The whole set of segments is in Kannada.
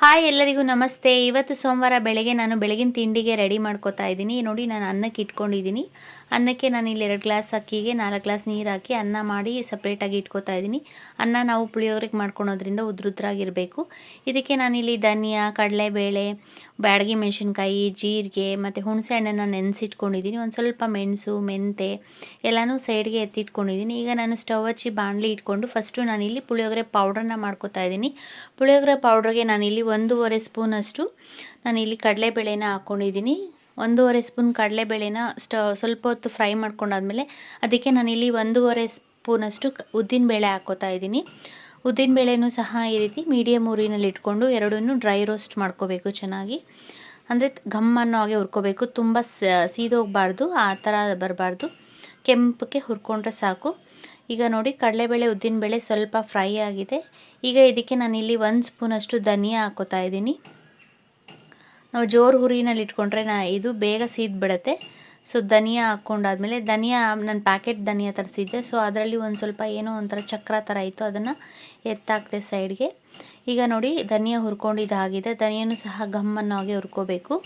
ಹಾಯ್ ಎಲ್ಲರಿಗೂ ನಮಸ್ತೆ. ಇವತ್ತು ಸೋಮವಾರ ಬೆಳಗ್ಗೆ ನಾನು ಬೆಳಗಿನ ತಿಂಡಿಗೆ ರೆಡಿ ಮಾಡ್ಕೋತಾ ಇದ್ದೀನಿ. ನೋಡಿ, ನಾನು ಅನ್ನಕ್ಕೆ ಇಟ್ಕೊಂಡಿದ್ದೀನಿ. ಅನ್ನಕ್ಕೆ ನಾನು ಇಲ್ಲಿ ಎರಡು ಗ್ಲಾಸ್ ಅಕ್ಕಿಗೆ ನಾಲ್ಕು ಗ್ಲಾಸ್ ನೀರು ಹಾಕಿ ಅನ್ನ ಮಾಡಿ ಸಪ್ರೇಟಾಗಿ ಇಟ್ಕೋತಾ ಇದ್ದೀನಿ. ಅನ್ನ ನಾವು ಪುಳಿಯೋಗ್ರಿಗೆ ಮಾಡ್ಕೊಳೋದ್ರಿಂದ ಉದ್ರುದ್ರಾಗಿರಬೇಕು. ಇದಕ್ಕೆ ನಾನಿಲ್ಲಿ ಧನಿಯಾ, ಕಡಲೆಬೇಳೆ ಬ್ಯಾಡಗಿ ಮೆಣಸಿನ್ಕಾಯಿ, ಜೀರಿಗೆ ಮತ್ತು ಹುಣಸೆ ಹಣ್ಣನ್ನು ನೆನೆಸಿಟ್ಕೊಂಡಿದ್ದೀನಿ ಒಂದು ಸ್ವಲ್ಪ ಮೆಣಸು, ಮೆಂತೆ ಎಲ್ಲನೂ ಸೈಡ್ಗೆ ಎತ್ತಿಟ್ಕೊಂಡಿದ್ದೀನಿ ಈಗ ನಾನು ಸ್ಟವ್ ಹಚ್ಚಿ ಬಾಣಲಿ ಇಟ್ಕೊಂಡು ಫಸ್ಟು ನಾನಿಲ್ಲಿ ಪುಳಿಯೋಗರೆ ಪೌಡ್ರನ್ನ ಮಾಡ್ಕೋತಾ ಇದ್ದೀನಿ ಪುಳಿಯೋಗರೆ ಪೌಡ್ರಿಗೆ ನಾನಿಲ್ಲಿ ಒಂದೂವರೆ ಸ್ಪೂನಷ್ಟು ನಾನಿಲ್ಲಿ ಕಡಲೆಬೇಳೆನ ಹಾಕ್ಕೊಂಡಿದ್ದೀನಿ ಒಂದೂವರೆ ಸ್ಪೂನ್ ಕಡಲೆಬೇಳೆನ ಸ್ಟ ಸ್ವಲ್ಪ ಹೊತ್ತು ಫ್ರೈ ಮಾಡ್ಕೊಂಡಾದ್ಮೇಲೆ ಅದಕ್ಕೆ ನಾನಿಲ್ಲಿ ಒಂದೂವರೆ ಸ್ಪೂನಷ್ಟು ಉದ್ದಿನ ಬೇಳೆ ಹಾಕ್ಕೋತಾ ಇದ್ದೀನಿ ಉದ್ದಿನಬೇಳೆನೂ ಸಹ ಈ ರೀತಿ ಮೀಡಿಯಮ್ ಊರಿನಲ್ಲಿ ಇಟ್ಕೊಂಡು ಎರಡನ್ನೂ ಡ್ರೈ ರೋಸ್ಟ್ ಮಾಡ್ಕೋಬೇಕು ಚೆನ್ನಾಗಿ. ಅಂದರೆ ಘಮ್ಮನ್ನು ಹಾಗೆ ಹುರ್ಕೋಬೇಕು. ತುಂಬ ಸೀದೋಗಬಾರ್ದು, ಆ ಥರ ಬರಬಾರ್ದು. ಕೆಂಪಕ್ಕೆ ಹುರ್ಕೊಂಡ್ರೆ ಸಾಕು. ಈಗ ನೋಡಿ, ಕಡಲೆಬೇಳೆ ಉದ್ದಿನಬೇಳೆ ಸ್ವಲ್ಪ ಫ್ರೈ ಆಗಿದೆ. ಈಗ ಇದಕ್ಕೆ ನಾನಿಲ್ಲಿ ಒಂದು ಸ್ಪೂನಷ್ಟು ಧನಿಯಾ ಹಾಕೋತಾ ಇದ್ದೀನಿ. ನಾವು ಜೋರು ಹುರಿನಲ್ಲಿ ಇಟ್ಕೊಂಡ್ರೆ ನಾ, ಇದು ಬೇಗ ಸೀದ್ ಬಿಡುತ್ತೆ ಸೊ ಧನಿಯಾ ಹಾಕ್ಕೊಂಡಾದ್ಮೇಲೆ ಧನಿಯಾ ನಾನು ಪ್ಯಾಕೆಟ್ ಧನಿಯಾ ತರಿಸಿದ್ದೆ. ಸೊ ಅದರಲ್ಲಿ ಒಂದು ಸ್ವಲ್ಪ ಏನೋ ಒಂಥರ ಚಕ್ರ ಥರ ಇತ್ತು. ಅದನ್ನು ಎತ್ತಾಕ್ದೆ ಸೈಡ್ಗೆ ಈಗ ನೋಡಿ ಧನಿಯಾ ಹುರ್ಕೊಂಡಿದ್ದಾಗಿದೆ ಧನಿಯನ್ನು ಸಹ ಗಮ್ಮನ್ನು ಹಾಗೆ ಹುರ್ಕೋಬೇಕು.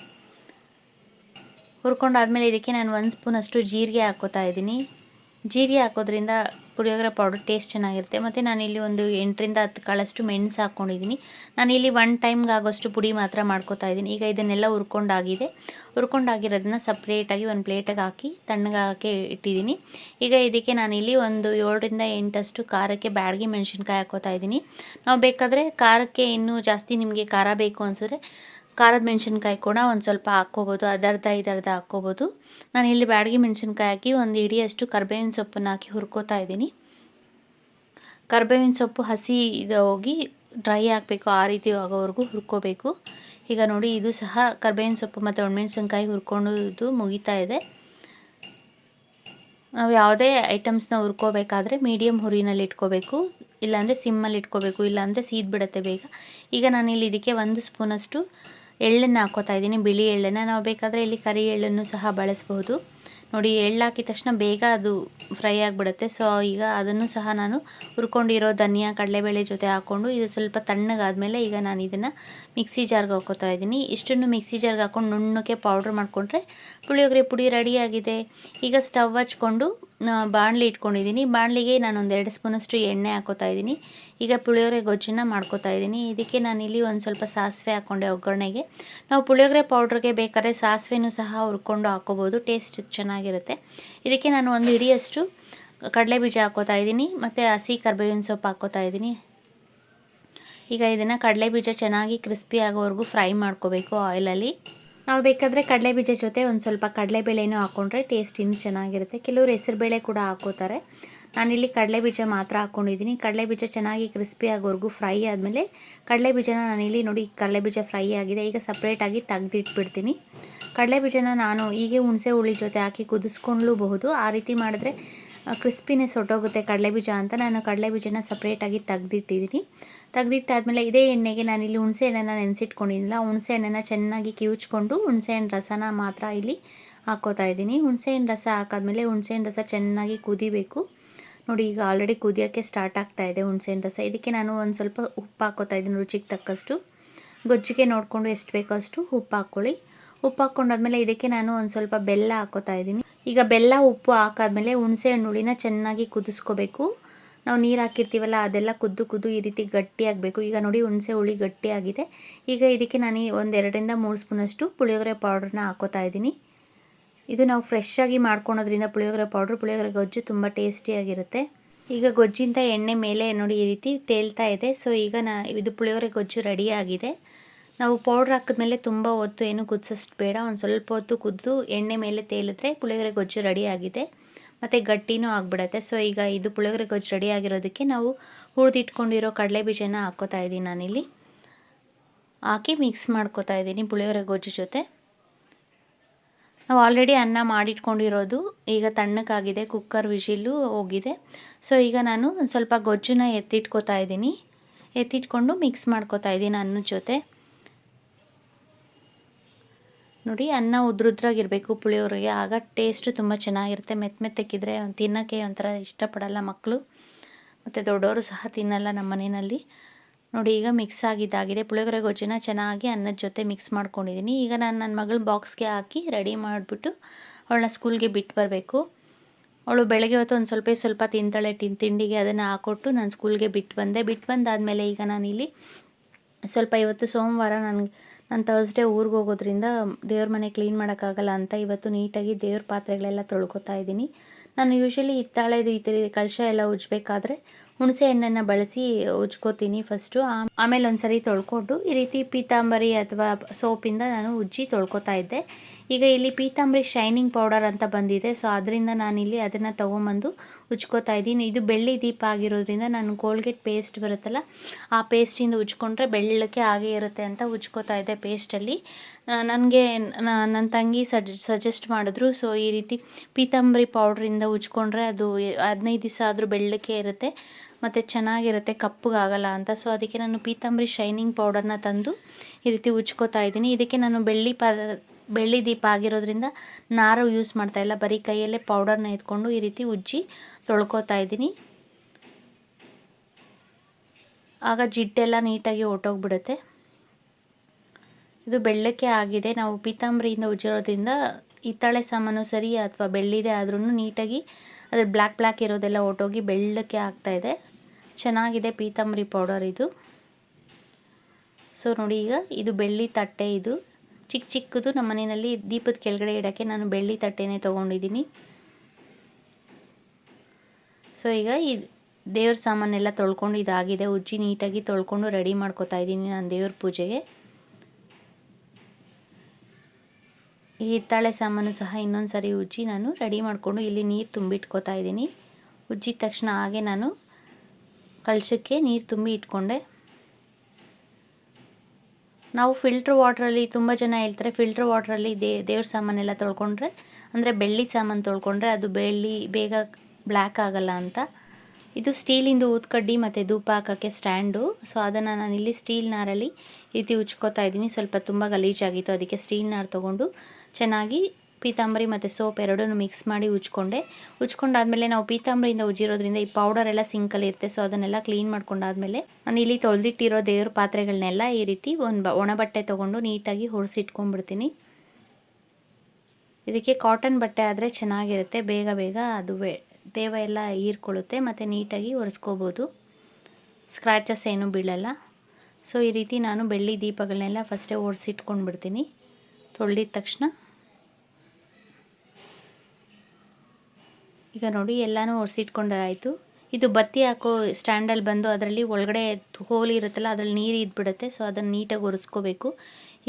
ಹುರ್ಕೊಂಡಾದ್ಮೇಲೆ ಇದಕ್ಕೆ ನಾನು ಒಂದು ಸ್ಪೂನಷ್ಟು ಜೀರಿಗೆ ಹಾಕೋತಾ ಇದ್ದೀನಿ. ಜೀರಿಗೆ ಹಾಕೋದ್ರಿಂದ ಪುಳಿಯೋಗರೆ ಪೌಡರ್ ಟೇಸ್ಟ್ ಚೆನ್ನಾಗಿರುತ್ತೆ. ಮತ್ತು ನಾನಿಲ್ಲಿ ಒಂದು ಎಂಟರಿಂದ ಹತ್ತು ಕಾಳಷ್ಟು ಮೆಣಸು ಹಾಕ್ಕೊಂಡಿದ್ದೀನಿ. ನಾನಿಲ್ಲಿ ಒನ್ ಟೈಮ್ಗೆ ಆಗೋಷ್ಟು ಪುಡಿ ಮಾತ್ರ ಮಾಡ್ಕೋತಾ ಇದ್ದೀನಿ. ಈಗ ಇದನ್ನೆಲ್ಲ ಹುರ್ಕೊಂಡಾಗಿದೆ. ಹುರ್ಕೊಂಡಾಗಿರೋದನ್ನ ಸಪ್ರೇಟಾಗಿ ಒಂದು ಪ್ಲೇಟಿಗೆ ಹಾಕಿ ತಣ್ಣಗೆ ಇಟ್ಟಿದ್ದೀನಿ. ಈಗ ಇದಕ್ಕೆ ನಾನಿಲ್ಲಿ ಒಂದು ಏಳರಿಂದ ಎಂಟಷ್ಟು ಖಾರಕ್ಕೆ ಬ್ಯಾಡಗಿ ಮೆಣಸಿನ್ಕಾಯಿ ಹಾಕೋತಾ ಇದ್ದೀನಿ. ನಾವು ಬೇಕಾದರೆ ಖಾರಕ್ಕೆ ಇನ್ನೂ ಜಾಸ್ತಿ ನಿಮಗೆ ಖಾರ ಬೇಕು ಅನಿಸಿದ್ರೆ ಖಾರದ ಮೆಣಸಿನ್ಕಾಯಿ ಕೂಡ ಒಂದು ಸ್ವಲ್ಪ ಹಾಕ್ಕೋಬೋದು ಅದರ್ಧ ಇದರ್ಧ ಹಾಕ್ಕೋಬೋದು. ನಾನು ಇಲ್ಲಿ ಬ್ಯಾಡಗಿ ಮೆಣಸಿನ್ಕಾಯಿ ಹಾಕಿ ಒಂದು ಇಡಿಯಷ್ಟು ಕರ್ಬೇವಿನ ಸೊಪ್ಪನ್ನು ಹಾಕಿ ಹುರ್ಕೋತಾ ಇದ್ದೀನಿ. ಕರ್ಬೇವಿನ ಸೊಪ್ಪು ಹಸಿ ಇದು ಹೋಗಿ ಡ್ರೈ ಹಾಕಬೇಕು ಆ ರೀತಿ ಆಗೋವರೆಗೂ ಹುರ್ಕೋಬೇಕು. ಈಗ ನೋಡಿ, ಇದು ಸಹ ಕರ್ಬೇವಿನ ಸೊಪ್ಪು ಮತ್ತು ಒಣಮೆಣಸಿನ್ಕಾಯಿ ಹುರ್ಕೊಂಡು ಮುಗಿತಾ ಇದೆ. ನಾವು ಯಾವುದೇ ಐಟಮ್ಸ್ನ ಹುರ್ಕೋಬೇಕಾದ್ರೆ ಮೀಡಿಯಮ್ ಹುರಿನಲ್ಲಿ ಇಟ್ಕೋಬೇಕು, ಇಲ್ಲಾಂದರೆ ಸಿಮ್ಮಲ್ಲಿ ಇಟ್ಕೋಬೇಕು, ಇಲ್ಲಾಂದರೆ ಸೀದ್ ಬಿಡುತ್ತೆ ಬೇಗ. ಈಗ ನಾನಿಲ್ಲಿ ಇದಕ್ಕೆ ಒಂದು ಸ್ಪೂನಷ್ಟು ಎಳ್ಳನ್ನು ಹಾಕೋತಾ ಇದ್ದೀನಿ. ಬಿಳಿ ಎಳ್ಳನ್ನು ನಾವು ಬೇಕಾದರೆ ಇಲ್ಲಿ ಕರಿ ಎಳ್ಳನ್ನು ಸಹ ಬಳಸ್ಬೋದು ನೋಡಿ, ಎಳ್ಳು ಹಾಕಿದ ತಕ್ಷಣ ಬೇಗ ಅದು ಫ್ರೈ ಆಗಿಬಿಡುತ್ತೆ. ಸೊ ಈಗ ಅದನ್ನು ಸಹ ನಾನು ಹುರ್ಕೊಂಡಿರೋ ಧನಿಯಾ, ಕಡಲೆಬೇಳೆ ಜೊತೆ ಹಾಕ್ಕೊಂಡು ಇದು ಸ್ವಲ್ಪ ತಣ್ಣಗಾದಮೇಲೆ ಈಗ ನಾನು ಇದನ್ನು ಮಿಕ್ಸಿ ಜಾರ್ಗೆ ಹಾಕೋತಾ ಇದ್ದೀನಿ. ಇಷ್ಟನ್ನು ಮಿಕ್ಸಿ ಜಾರ್ಗೆ ಹಾಕ್ಕೊಂಡು ನುಣ್ಣಕ್ಕೆ ಪೌಡ್ರ್ ಮಾಡಿಕೊಂಡ್ರೆ ಪುಳಿಯೋಗರೆ ಪುಡಿ ರೆಡಿಯಾಗಿದೆ ಈಗ ಸ್ಟವ್ ಹಚ್ಕೊಂಡು ಬಾಣಲಿ ಇಟ್ಕೊಂಡಿದ್ದೀನಿ. ಬಾಣಲಿಗೆ ನಾನು ಒಂದು ಎರಡು ಸ್ಪೂನಷ್ಟು ಎಣ್ಣೆ ಹಾಕೋತಾ ಇದ್ದೀನಿ. ಈಗ ಪುಳಿಯೋಗರೆ ಗೊಜ್ಜನ್ನ ಮಾಡ್ಕೋತಾ ಇದ್ದೀನಿ. ಇದಕ್ಕೆ ನಾನಿಲ್ಲಿ ಒಂದು ಸ್ವಲ್ಪ ಸಾಸಿವೆ ಹಾಕ್ಕೊಂಡೆ ಒಗ್ಗರಣೆಗೆ. ನಾವು ಪುಳಿಯೋಗರೆ ಪೌಡ್ರಿಗೆ ಬೇಕಾದ್ರೆ ಸಾಸಿವೆನೂ ಸಹ ಹುರ್ಕೊಂಡು ಹಾಕೋಬೋದು. ಟೇಸ್ಟ್ ಚೆನ್ನಾಗಿರುತ್ತೆ. ಇದಕ್ಕೆ ನಾನು ಒಂದು ಹಿಡಿಯಷ್ಟು ಕಡಲೆ ಬೀಜ ಹಾಕೋತಾ ಇದ್ದೀನಿ. ಮತ್ತು ಹಸಿ ಕರ್ಬೇವಿನ ಸೊಪ್ಪು ಹಾಕೋತಾ ಇದ್ದೀನಿ. ಈಗ ಇದನ್ನು ಕಡಲೆ ಬೀಜ ಚೆನ್ನಾಗಿ ಕ್ರಿಸ್ಪಿ ಆಗೋವರೆಗೂ ಫ್ರೈ ಮಾಡ್ಕೋಬೇಕು ಆಯಿಲಲ್ಲಿ. ನಾವು ಬೇಕಾದರೆ ಕಡಲೆಬೀಜ ಜೊತೆ ಒಂದು ಸ್ವಲ್ಪ ಕಡಲೆಬೇಳೆನೂ ಹಾಕ್ಕೊಂಡ್ರೆ ಟೇಸ್ಟ್ ಇನ್ನೂ ಚೆನ್ನಾಗಿರುತ್ತೆ. ಕೆಲವರು ಹೆಸರುಬೇಳೆ ಕೂಡ ಹಾಕೋತಾರೆ. ನಾನಿಲ್ಲಿ ಕಡಲೆಬೀಜ ಮಾತ್ರ ಹಾಕ್ಕೊಂಡಿದ್ದೀನಿ ಕಡಲೆಬೀಜ ಚೆನ್ನಾಗಿ ಕ್ರಿಸ್ಪಿ ಆಗೋವರೆಗೂ ಫ್ರೈ ಆದಮೇಲೆ ಕಡಲೆಬೀಜನ ನಾನಿಲ್ಲಿ ನೋಡಿ ಕಡಲೆಬೀಜ ಫ್ರೈ ಆಗಿದೆ. ಈಗ ಸಪ್ರೇಟಾಗಿ ತೆಗ್ದಿಟ್ಬಿಡ್ತೀನಿ. ಕಡಲೆಬೀಜನ ನಾನು ಹೀಗೆ ಹುಣಸೆ ಹುಳಿ ಜೊತೆ ಹಾಕಿ ಕುದಿಸ್ಕೊಂಡ್ಲೂಬಹುದು ಆ ರೀತಿ ಮಾಡಿದ್ರೆ ಕ್ರಿಸ್ಪಿನೆಸ್ ಹೊಟ್ಟೋಗುತ್ತೆ ಕಡಲೆಬೀಜ ಅಂತ. ನಾನು ಕಡಲೆಬೀಜನ ಸಪ್ರೇಟಾಗಿ ತೆಗೆದಿಟ್ಟಿದ್ದೀನಿ. ತೆಗ್ದಿಟ್ಟಾದಮೇಲೆ ಇದೇ ಎಣ್ಣೆಗೆ ನಾನಿಲ್ಲಿ ಹುಣಸೆ ಹಣ್ಣನ್ನು ನೆನೆಸಿಟ್ಕೊಂಡಿದ್ದಿಲ್ಲ ಹುಣಸೆ ಹಣ್ಣನ್ನು ಚೆನ್ನಾಗಿ ಕಿವುಚ್ಕೊಂಡು ಹುಣಸೆ ಹಣ್ಣು ರಸನ ಮಾತ್ರ ಇಲ್ಲಿ ಹಾಕೋತಾ ಇದ್ದೀನಿ. ಹುಣಸೆ ಹಣ್ಣು ರಸ ಹಾಕಾದ್ಮೇಲೆ ಹುಣಸೆ ಹಣ್ಣು ರಸ ಚೆನ್ನಾಗಿ ಕುದಿಬೇಕು. ನೋಡಿ, ಈಗ ಆಲ್ರೆಡಿ ಕುದಿಯೋಕ್ಕೆ ಸ್ಟಾರ್ಟ್ ಆಗ್ತಾ ಇದೆ ಹುಣಸೆಹಣ್ಣು ರಸ. ಇದಕ್ಕೆ ನಾನು ಒಂದು ಸ್ವಲ್ಪ ಉಪ್ಪು ಹಾಕೋತಾ ಇದ್ದೀನಿ ರುಚಿಗೆ ತಕ್ಕಷ್ಟು. ಗೊಜ್ಜಿಗೆ ನೋಡಿಕೊಂಡು ಎಷ್ಟು ಬೇಕೋ ಅಷ್ಟು ಉಪ್ಪು ಹಾಕ್ಕೊಳ್ಳಿ. ಉಪ್ಪು ಹಾಕೊಂಡಾದ್ಮೇಲೆ ಇದಕ್ಕೆ ನಾನು ಒಂದು ಸ್ವಲ್ಪ ಬೆಲ್ಲ ಹಾಕೋತಾ ಇದ್ದೀನಿ. ಈಗ ಬೆಲ್ಲ ಉಪ್ಪು ಹಾಕಾದ್ಮೇಲೆ ಹುಣಸೆ ಹುಳಿನ ಚೆನ್ನಾಗಿ ಕುದಿಸ್ಕೋಬೇಕು. ನಾವು ನೀರು ಹಾಕಿರ್ತೀವಲ್ಲ, ಅದೆಲ್ಲ ಕುದ್ದು ಕುದ್ದು ಈ ರೀತಿ ಗಟ್ಟಿಯಾಗಬೇಕು ಈಗ ನೋಡಿ ಹುಣಸೆ ಹುಳಿ ಗಟ್ಟಿಯಾಗಿದೆ ಈಗ ಇದಕ್ಕೆ ನಾನು ಒಂದು ಎರಡರಿಂದ ಮೂರು ಸ್ಪೂನಷ್ಟು ಪುಳಿಯೋಗರೆ ಪೌಡ್ರನ್ನ ಹಾಕೋತಾ ಇದ್ದೀನಿ. ಇದು ನಾವು ಫ್ರೆಶ್ ಆಗಿ ಮಾಡ್ಕೊಳೋದ್ರಿಂದ ಪುಳಿಯೋಗರೆ ಪೌಡ್ರ್ ಪುಳಿಯೋಗರೆ ಗೊಜ್ಜು ತುಂಬ ಟೇಸ್ಟಿಯಾಗಿರುತ್ತೆ ಈಗ ಗೊಜ್ಜಿಂದ ಎಣ್ಣೆ ಮೇಲೆ ನೋಡಿ ಈ ರೀತಿ ತೇಲ್ತಾ ಇದೆ. ಸೊ ಈಗ ನಾ ಇದು ಪುಳಿಯೋಗರೆ ಗೊಜ್ಜು ರೆಡಿಯಾಗಿದೆ ನಾವು ಪೌಡ್ರ್ ಹಾಕಿದ್ಮೇಲೆ ತುಂಬ ಹೊತ್ತು ಏನು ಕುದಿಸಷ್ಟು ಬೇಡ. ಒಂದು ಸ್ವಲ್ಪ ಹೊತ್ತು ಕುದ್ದು ಎಣ್ಣೆ ಮೇಲೆ ತೇಲಿದ್ರೆ ಪುಳಿಯೋಗರೆ ಗೊಜ್ಜು ರೆಡಿಯಾಗಿದೆ ಮತ್ತು ಗಟ್ಟಿನೂ ಆಗಿಬಿಡತ್ತೆ. ಸೊ ಈಗ ಇದು ಪುಳಿಯೋಗರೆ ಗೊಜ್ಜು ರೆಡಿ ಆಗಿರೋದಕ್ಕೆ ನಾವು ಹುರಿದಿಟ್ಕೊಂಡಿರೋ ಕಡಲೆ ಬೀಜನ ಹಾಕ್ಕೋತಾ ಇದ್ದೀನಿ ನಾನಿಲ್ಲಿ. ಹಾಕಿ ಮಿಕ್ಸ್ ಮಾಡ್ಕೋತಾ ಇದ್ದೀನಿ ಪುಳಿಯೋಗರೆ ಗೊಜ್ಜು ಜೊತೆ. ನಾವು ಆಲ್ರೆಡಿ ಅನ್ನ ಮಾಡಿಟ್ಕೊಂಡಿರೋದು. ಈಗ ತಣ್ಣಕ್ಕಾಗಿದೆ ಕುಕ್ಕರ್ ವಿಷಿಲು ಹೋಗಿದೆ. ಸೊ ಈಗ ನಾನು ಒಂದು ಸ್ವಲ್ಪ ಗೊಜ್ಜನ್ನ ಎತ್ತಿಟ್ಕೋತಾ ಇದ್ದೀನಿ. ಎತ್ತಿಟ್ಕೊಂಡು ಮಿಕ್ಸ್ ಮಾಡ್ಕೋತಾ ಇದ್ದೀನಿ ಅನ್ನದ ಜೊತೆ. ನೋಡಿ ಅನ್ನ ಉದ್ರುದ್ರಾಗಿರಬೇಕು ಪುಳಿಯೋರಿಗೆ ಆಗ ಟೇಸ್ಟು ತುಂಬ ಚೆನ್ನಾಗಿರುತ್ತೆ. ಮೆತ್ತ ಮೆತ್ತಕ್ಕಿದ್ರೆ ತಿನ್ನೋಕ್ಕೆ ಒಂಥರ ಇಷ್ಟಪಡಲ್ಲ ಮಕ್ಕಳು ಮತ್ತು ದೊಡ್ಡವರು ಸಹ ತಿನ್ನಲ್ಲ ನಮ್ಮ ಮನೆಯಲ್ಲಿ. ನೋಡಿ ಈಗ ಮಿಕ್ಸ್ ಆಗಿದ್ದಾಗಿದೆ. ಪುಳಿಯೋಗರೆ ಗೊಜ್ಜನ್ನ ಚೆನ್ನಾಗಿ ಅನ್ನದ ಜೊತೆ ಮಿಕ್ಸ್ ಮಾಡ್ಕೊಂಡಿದ್ದೀನಿ. ಈಗ ನಾನು ನನ್ನ ಮಗಳ ಬಾಕ್ಸ್ಗೆ ಹಾಕಿ ರೆಡಿ ಮಾಡಿಬಿಟ್ಟು ಅವಳನ್ನ ಸ್ಕೂಲ್ಗೆ ಬಿಟ್ಟು ಬರಬೇಕು. ಅವಳು ಬೆಳಗ್ಗೆ ಹೊತ್ತು ಒಂದು ಸ್ವಲ್ಪ ಸ್ವಲ್ಪ ತಿಂತಾಳೆ ತಿನ್ ತಿಂಡಿಗೆ ಅದನ್ನು ಹಾಕೊಟ್ಟು ನಾನು ಸ್ಕೂಲ್ಗೆ ಬಿಟ್ಟು ಬಂದೆ. ಬಿಟ್ಟು ಬಂದಾದಮೇಲೆ ಈಗ ನಾನಿಲ್ಲಿ ಸ್ವಲ್ಪ ಇವತ್ತು ಸೋಮವಾರ ನನಗೆ ನಾನು ತರ್ಸ್ಡೇ ಊರಿಗೆ ಹೋಗೋದ್ರಿಂದ ದೇವ್ರ ಮನೆ ಕ್ಲೀನ್ ಮಾಡೋಕ್ಕಾಗಲ್ಲ ಅಂತ ಇವತ್ತು ನೀಟಾಗಿ ದೇವ್ರ ಪಾತ್ರೆಗಳೆಲ್ಲ ತೊಳ್ಕೊತಾ ಇದ್ದೀನಿ. ನಾನು ಯೂಶ್ವಲಿ ಹಿತ್ತಾಳೆದು ಈ ಥರ ಕಳಶ ಎಲ್ಲ ಉಜ್ಜಬೇಕಾದ್ರೆ ಹುಣಸೆ ಹಣ್ಣನ್ನು ಬಳಸಿ ಉಜ್ಕೋತೀನಿ ಫಸ್ಟು ಆಮೇಲೆ ಒಂದ್ಸರಿ ತೊಳ್ಕೊಂಡು ಈ ರೀತಿ ಪೀತಾಂಬರಿ ಅಥವಾ ಸೋಪಿಂದ ನಾನು ಉಜ್ಜಿ ತೊಳ್ಕೊತಾ ಇದ್ದೆ. ಈಗ ಇಲ್ಲಿ ಪೀತಾಂಬರಿ ಶೈನಿಂಗ್ ಪೌಡರ್ ಅಂತ ಬಂದಿದೆ. ಸೊ ಅದರಿಂದ ನಾನಿಲ್ಲಿ ಅದನ್ನು ತೊಗೊಂಬಂದು ಉಜ್ಕೋತಾ ಇದ್ದೀನಿ. ಇದು ಬೆಳ್ಳಿ ದೀಪ ಆಗಿರೋದ್ರಿಂದ ನಾನು ಕೋಲ್ಗೇಟ್ ಪೇಸ್ಟ್ ಬರುತ್ತಲ್ಲ, ಆ ಪೇಸ್ಟಿಂದ ಉಜ್ಕೊಂಡ್ರೆ ಬೆಳ್ಳಕ್ಕೆ ಹಾಗೆ ಇರುತ್ತೆ ಅಂತ ಉಜ್ಕೋತಾ ಇದ್ದೆ ಪೇಸ್ಟಲ್ಲಿ ನನಗೆ ನನ್ನ ತಂಗಿ ಸಜ್ ಸಜೆಸ್ಟ್ ಮಾಡಿದ್ರು. ಸೊ ಈ ರೀತಿ ಪೀತಾಂಬರಿ ಪೌಡ್ರಿಂದ ಉಜ್ಕೊಂಡ್ರೆ ಅದು ಹದಿನೈದು ದಿವಸ ಆದರೂ ಬೆಳ್ಳಕ್ಕೆ ಇರುತ್ತೆ, ಮತ್ತು ಚೆನ್ನಾಗಿರುತ್ತೆ ಕಪ್ಪಗಾಗಲ್ಲ ಅಂತ. ಸೊ ಅದಕ್ಕೆ ನಾನು ಪೀತಾಂಬರಿ ಶೈನಿಂಗ್ ಪೌಡರ್ನ ತಂದು ಈ ರೀತಿ ಉಜ್ಕೋತಾ ಇದ್ದೀನಿ. ಇದಕ್ಕೆ ನಾನು ಬೆಳ್ಳಿ ಪ ಬೆಳ್ಳಿ ದೀಪ ಆಗಿರೋದ್ರಿಂದ ನಾರು ಯೂಸ್ ಮಾಡ್ತಾಯಿಲ್ಲ ಬರೀ ಕೈಯಲ್ಲೇ ಪೌಡರ್ನ ಎತ್ಕೊಂಡು ಈ ರೀತಿ ಉಜ್ಜಿ ತೊಳ್ಕೊತಾ ಇದ್ದೀನಿ. ಆಗ ಜಿಡ್ಡೆಲ್ಲ ನೀಟಾಗಿ ಹೊಟ್ಟೋಗ್ಬಿಡುತ್ತೆ ಇದು ಬೆಳ್ಳಕ್ಕೆ ಆಗಿದೆ. ನಾವು ಪೀತಾಂಬರಿಯಿಂದ ಉಜ್ಜಿರೋದ್ರಿಂದ ಹಿತ್ತಾಳೆ ಸಾಮಾನು ಸರಿ ಅಥವಾ ಬೆಳ್ಳಿದೆ ಆದ್ರೂ ನೀಟಾಗಿ ಅದ್ರ ಬ್ಲ್ಯಾಕ್ ಬ್ಲ್ಯಾಕ್ ಇರೋದೆಲ್ಲ ಹೊಟ್ಟೋಗಿ ಬೆಳ್ಳಕ್ಕೆ ಆಗ್ತಾ ಇದೆ. ಚೆನ್ನಾಗಿದೆ ಪೀತಾಂಬರಿ ಪೌಡರ್ ಇದು. ಸೊ ನೋಡಿ ಈಗ ಇದು ಬೆಳ್ಳಿ ತಟ್ಟೆ ಇದು. ಚಿಕ್ಕ ಚಿಕ್ಕದು ನಮ್ಮ ಮನೆಯಲ್ಲಿ ದೀಪದ ಕೆಳಗಡೆ ಇಡೋಕ್ಕೆ ನಾನು ಬೆಳ್ಳಿ ತಟ್ಟೆನೇ ತೊಗೊಂಡಿದ್ದೀನಿ. ಸೊ ಈಗ ಈ ದೇವ್ರ ಸಾಮಾನೆಲ್ಲ ತೊಳ್ಕೊಂಡು ಇದಾಗಿದೆ. ಉಜ್ಜಿ ನೀಟಾಗಿ ತೊಳ್ಕೊಂಡು ರೆಡಿ ಮಾಡ್ಕೋತಾ ಇದ್ದೀನಿ ನಾನು ದೇವ್ರ ಪೂಜೆಗೆ. ಈ ಹಿತ್ತಾಳೆ ಸಾಮಾನು ಸಹ ಇನ್ನೊಂದು ಸರಿ ಉಜ್ಜಿ ನಾನು ರೆಡಿ ಮಾಡಿಕೊಂಡು ಇಲ್ಲಿ ನೀರು ತುಂಬಿಟ್ಕೋತಾ ಇದ್ದೀನಿ. ಉಜ್ಜಿದ ತಕ್ಷಣ ಹಾಗೆ ನಾನು ಕಳಶಕ್ಕೆ ನೀರು ತುಂಬಿ ಇಟ್ಕೊಂಡೆ. ನಾವು ಫಿಲ್ಟ್ರ್ ವಾಟ್ರಲ್ಲಿ ತುಂಬ ಜನ ಹೇಳ್ತಾರೆ ಫಿಲ್ಟ್ರ್ ವಾಟ್ರಲ್ಲಿ ದೇ, ದೇವ್ರ ಸಾಮಾನೆಲ್ಲ ತೊಳ್ಕೊಂಡ್ರೆ, ಅಂದರೆ ಬೆಳ್ಳಿ ಸಾಮಾನು ತೊಳ್ಕೊಂಡ್ರೆ ಅದು ಬೆಳ್ಳಿ, ಬೇಗ ಬ್ಲ್ಯಾಕ್ ಆಗಲ್ಲ ಅಂತ. ಇದು ಸ್ಟೀಲಿಂದು ಊದ್ಕಡ್ಡಿ ಮತ್ತು ಧೂಪ ಹಾಕೋಕ್ಕೆ ಸ್ಟ್ಯಾಂಡು ಸೊ ಅದನ್ನು ನಾನು ಇಲ್ಲಿ ಸ್ಟೀಲ್ ನಾರಲ್ಲಿ ರೀತಿ ಉಚ್ಕೋತಾ ಇದ್ದೀನಿ. ಸ್ವಲ್ಪ ತುಂಬ ಗಲೀಜಾಗಿತ್ತು, ಅದಕ್ಕೆ ಸ್ಟೀಲ್ ನಾರು ತೊಗೊಂಡು ಚೆನ್ನಾಗಿ ಪೀತಾಂಬರಿ ಮತ್ತು ಸೋಪ್ ಎರಡೂ ಮಿಕ್ಸ್ ಮಾಡಿ ಉಜ್ಕೊಂಡೆ. ಉಜ್ಕೊಂಡಾದಮೇಲೆ ನಾವು ಪೀತಾಂಬರಿಯಿಂದ ಉಜ್ಜಿರೋದ್ರಿಂದ ಈ ಪೌಡರ್ ಎಲ್ಲ ಸಿಂಕಲ್ಲಿ ಇರುತ್ತೆ. ಸೊ ಅದನ್ನೆಲ್ಲ ಕ್ಲೀನ್ ಮಾಡ್ಕೊಂಡಾದ್ಮೇಲೆ ನಾನು ಇಲ್ಲಿ ತೊಳೆದಿಟ್ಟಿರೋ ದೇವ್ರ ಪಾತ್ರೆಗಳನ್ನೆಲ್ಲ ಈ ರೀತಿ ಒಂದು ಒಣ ಬಟ್ಟೆ ತೊಗೊಂಡು ನೀಟಾಗಿ ಹೊರಿಸಿಟ್ಕೊಂಡ್ಬಿಡ್ತೀನಿ. ಇದಕ್ಕೆ ಕಾಟನ್ ಬಟ್ಟೆ ಆದರೆ ಚೆನ್ನಾಗಿರುತ್ತೆ. ಬೇಗ ಬೇಗ ಅದು ದೇವ ಎಲ್ಲ ಹೀರ್ಕೊಳ್ಳುತ್ತೆ. ಮತ್ತು ನೀಟಾಗಿ ಒರೆಸ್ಕೋಬೋದು. ಸ್ಕ್ರ್ಯಾಚಸ್ ಏನೂ ಬೀಳಲ್ಲ. ಸೊ ಈ ರೀತಿ ನಾನು ಬೆಳ್ಳಿ ದೀಪಗಳನ್ನೆಲ್ಲ ಫಸ್ಟೇ ಓಡಿಸಿಟ್ಕೊಂಡು ಬಿಡ್ತೀನಿ ತೊಳೆದಿದ ತಕ್ಷಣ. ಈಗ ನೋಡಿ ಎಲ್ಲನೂ ಒರೆಸಿಟ್ಕೊಂಡಾಯಿತು. ಇದು ಬತ್ತಿ ಹಾಕೋ ಸ್ಟ್ಯಾಂಡಲ್ಲಿ ಬಂದು ಅದರಲ್ಲಿ ಒಳಗಡೆ ಹೋಲ್ ಇರುತ್ತಲ್ಲ, ಅದರಲ್ಲಿ ನೀರು ಇದ್ಬಿಡುತ್ತೆ. ಸೊ ಅದನ್ನು ನೀಟಾಗಿ ಒರೆಸ್ಕೋಬೇಕು.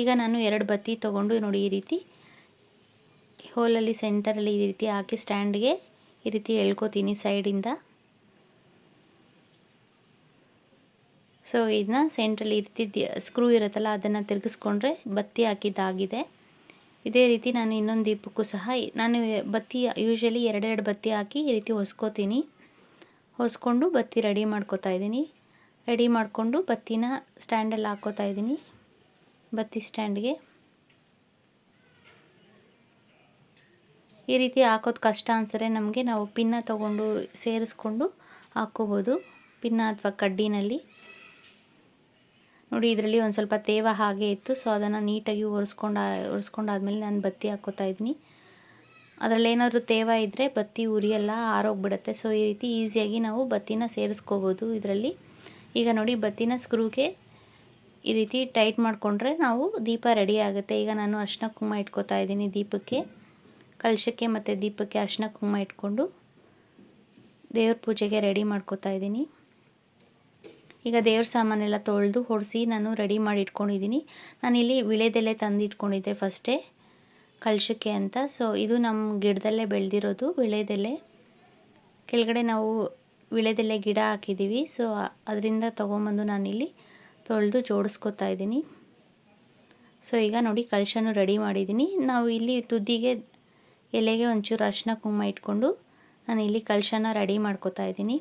ಈಗ ನಾನು ಎರಡು ಬತ್ತಿ ತೊಗೊಂಡು ನೋಡಿ ಈ ರೀತಿ ಹೋಲಲ್ಲಿ ಸೆಂಟರಲ್ಲಿ ಈ ರೀತಿ ಹಾಕಿ ಸ್ಟ್ಯಾಂಡ್ಗೆ ಈ ರೀತಿ ಎಳ್ಕೊತೀನಿ ಸೈಡಿಂದ. ಸೊ ಇದನ್ನ ಸೆಂಟ್ರಲ್ಲಿ ಈ ರೀತಿ ಸ್ಕ್ರೂ ಇರುತ್ತಲ್ಲ, ಅದನ್ನು ತಿರುಗಿಸ್ಕೊಂಡ್ರೆ ಬತ್ತಿ ಹಾಕಿದ್ದಾಗಿದೆ. ಇದೇ ರೀತಿ ನಾನು ಇನ್ನೊಂದು ದೀಪಕ್ಕೂ ಸಹ ನಾನು ಬತ್ತಿ ಯೂಶ್ವಲಿ ಎರಡೆರಡು ಬತ್ತಿ ಹಾಕಿ ಈ ರೀತಿ ಹೊಸ್ಕೋತೀನಿ. ಹೊಸ್ಕೊಂಡು ಬತ್ತಿ ರೆಡಿ ಮಾಡ್ಕೋತಾ ಇದ್ದೀನಿ. ರೆಡಿ ಮಾಡಿಕೊಂಡು ಬತ್ತಿನ ಸ್ಟ್ಯಾಂಡಲ್ಲಿ ಹಾಕೋತಾ ಇದ್ದೀನಿ. ಬತ್ತಿ ಸ್ಟ್ಯಾಂಡ್ಗೆ ಈ ರೀತಿ ಹಾಕೋದು ಕಷ್ಟ ಅನ್ಸರೆ ನಮಗೆ ನಾವು ಪಿನ್ನ ತೊಗೊಂಡು ಸೇರಿಸ್ಕೊಂಡು ಹಾಕ್ಕೋಬೋದು ಪಿನ್ನ ಅಥವಾ ಕಡ್ಡಿನಲ್ಲಿ. ನೋಡಿ, ಇದರಲ್ಲಿ ಒಂದು ಸ್ವಲ್ಪ ತೇವ ಹಾಗೆ ಇತ್ತು. ಸೊ ಅದನ್ನು ನೀಟಾಗಿ ಒರೆಸ್ಕೊಂಡ, ಒರೆಸ್ಕೊಂಡಾದ್ಮೇಲೆ ನಾನು ಬತ್ತಿ ಹಾಕೋತಾ ಇದ್ದೀನಿ ಅದರಲ್ಲಿ ಏನಾದರೂ ತೇವ ಇದ್ದರೆ ಬತ್ತಿ ಉರಿಯೆಲ್ಲ, ಆರೋಗ್ಬಿಡುತ್ತೆ. ಸೊ ಈ ರೀತಿ ಈಸಿಯಾಗಿ ನಾವು ಬತ್ತಿನ ಸೇರಿಸ್ಕೋಬೋದು ಇದರಲ್ಲಿ. ಈಗ ನೋಡಿ, ಬತ್ತಿನ ಸ್ಕ್ರೂಗೆ ಈ ರೀತಿ ಟೈಟ್ ಮಾಡಿಕೊಂಡ್ರೆ ನಾವು ದೀಪ ರೆಡಿ ಆಗುತ್ತೆ. ಈಗ ನಾನು ಅರ್ಶಿನ ಕುಂಕುಮ ಇಟ್ಕೋತಾ ಇದ್ದೀನಿ ದೀಪಕ್ಕೆ. ಕಳಶಕ್ಕೆ ಮತ್ತು ದೀಪಕ್ಕೆ ಅರ್ಶಿನ ಕುಂಕುಮ ಇಟ್ಕೊಂಡು ದೇವ್ರ ಪೂಜೆಗೆ ರೆಡಿ ಮಾಡ್ಕೋತಾ ಇದ್ದೀನಿ. ಈಗ ದೇವ್ರ ಸಾಮಾನೆಲ್ಲ ತೊಳೆದು ಹೊಡೆಸಿ ನಾನು ರೆಡಿ ಮಾಡಿ ಇಟ್ಕೊಂಡಿದ್ದೀನಿ. ನಾನಿಲ್ಲಿ ವಿಳೆದೆಲೆ ತಂದು ಇಟ್ಕೊಂಡಿದ್ದೆ ಫಸ್ಟೇ ಕಳಶಕ್ಕೆ ಅಂತ. ಸೊ ಇದು ನಮ್ಮ ಗಿಡದಲ್ಲೇ ಬೆಳೆದಿರೋದು ವಿಳೆದೆಲೆ. ಕೆಳಗಡೆ ನಾವು ವಿಳೆದೆಲೆ ಗಿಡ ಹಾಕಿದ್ದೀವಿ. ಸೊ ಅದರಿಂದ ತೊಗೊಂಬಂದು ನಾನಿಲ್ಲಿ ತೊಳೆದು ಜೋಡಿಸ್ಕೊತಾ ಇದ್ದೀನಿ. ಸೊ ಈಗ ನೋಡಿ ಕಳಶನೂ ರೆಡಿ ಮಾಡಿದ್ದೀನಿ. ನಾವು ಇಲ್ಲಿ ತುದಿಗೆ ಎಲೆಗೆ ಒಂಚೂರು ಅರ್ಶಿನ ಕುಂಕುಮ ಇಟ್ಕೊಂಡು ನಾನು ಇಲ್ಲಿ ಕಳಶನ ರೆಡಿ ಮಾಡ್ಕೋತಾ ಇದ್ದೀನಿ.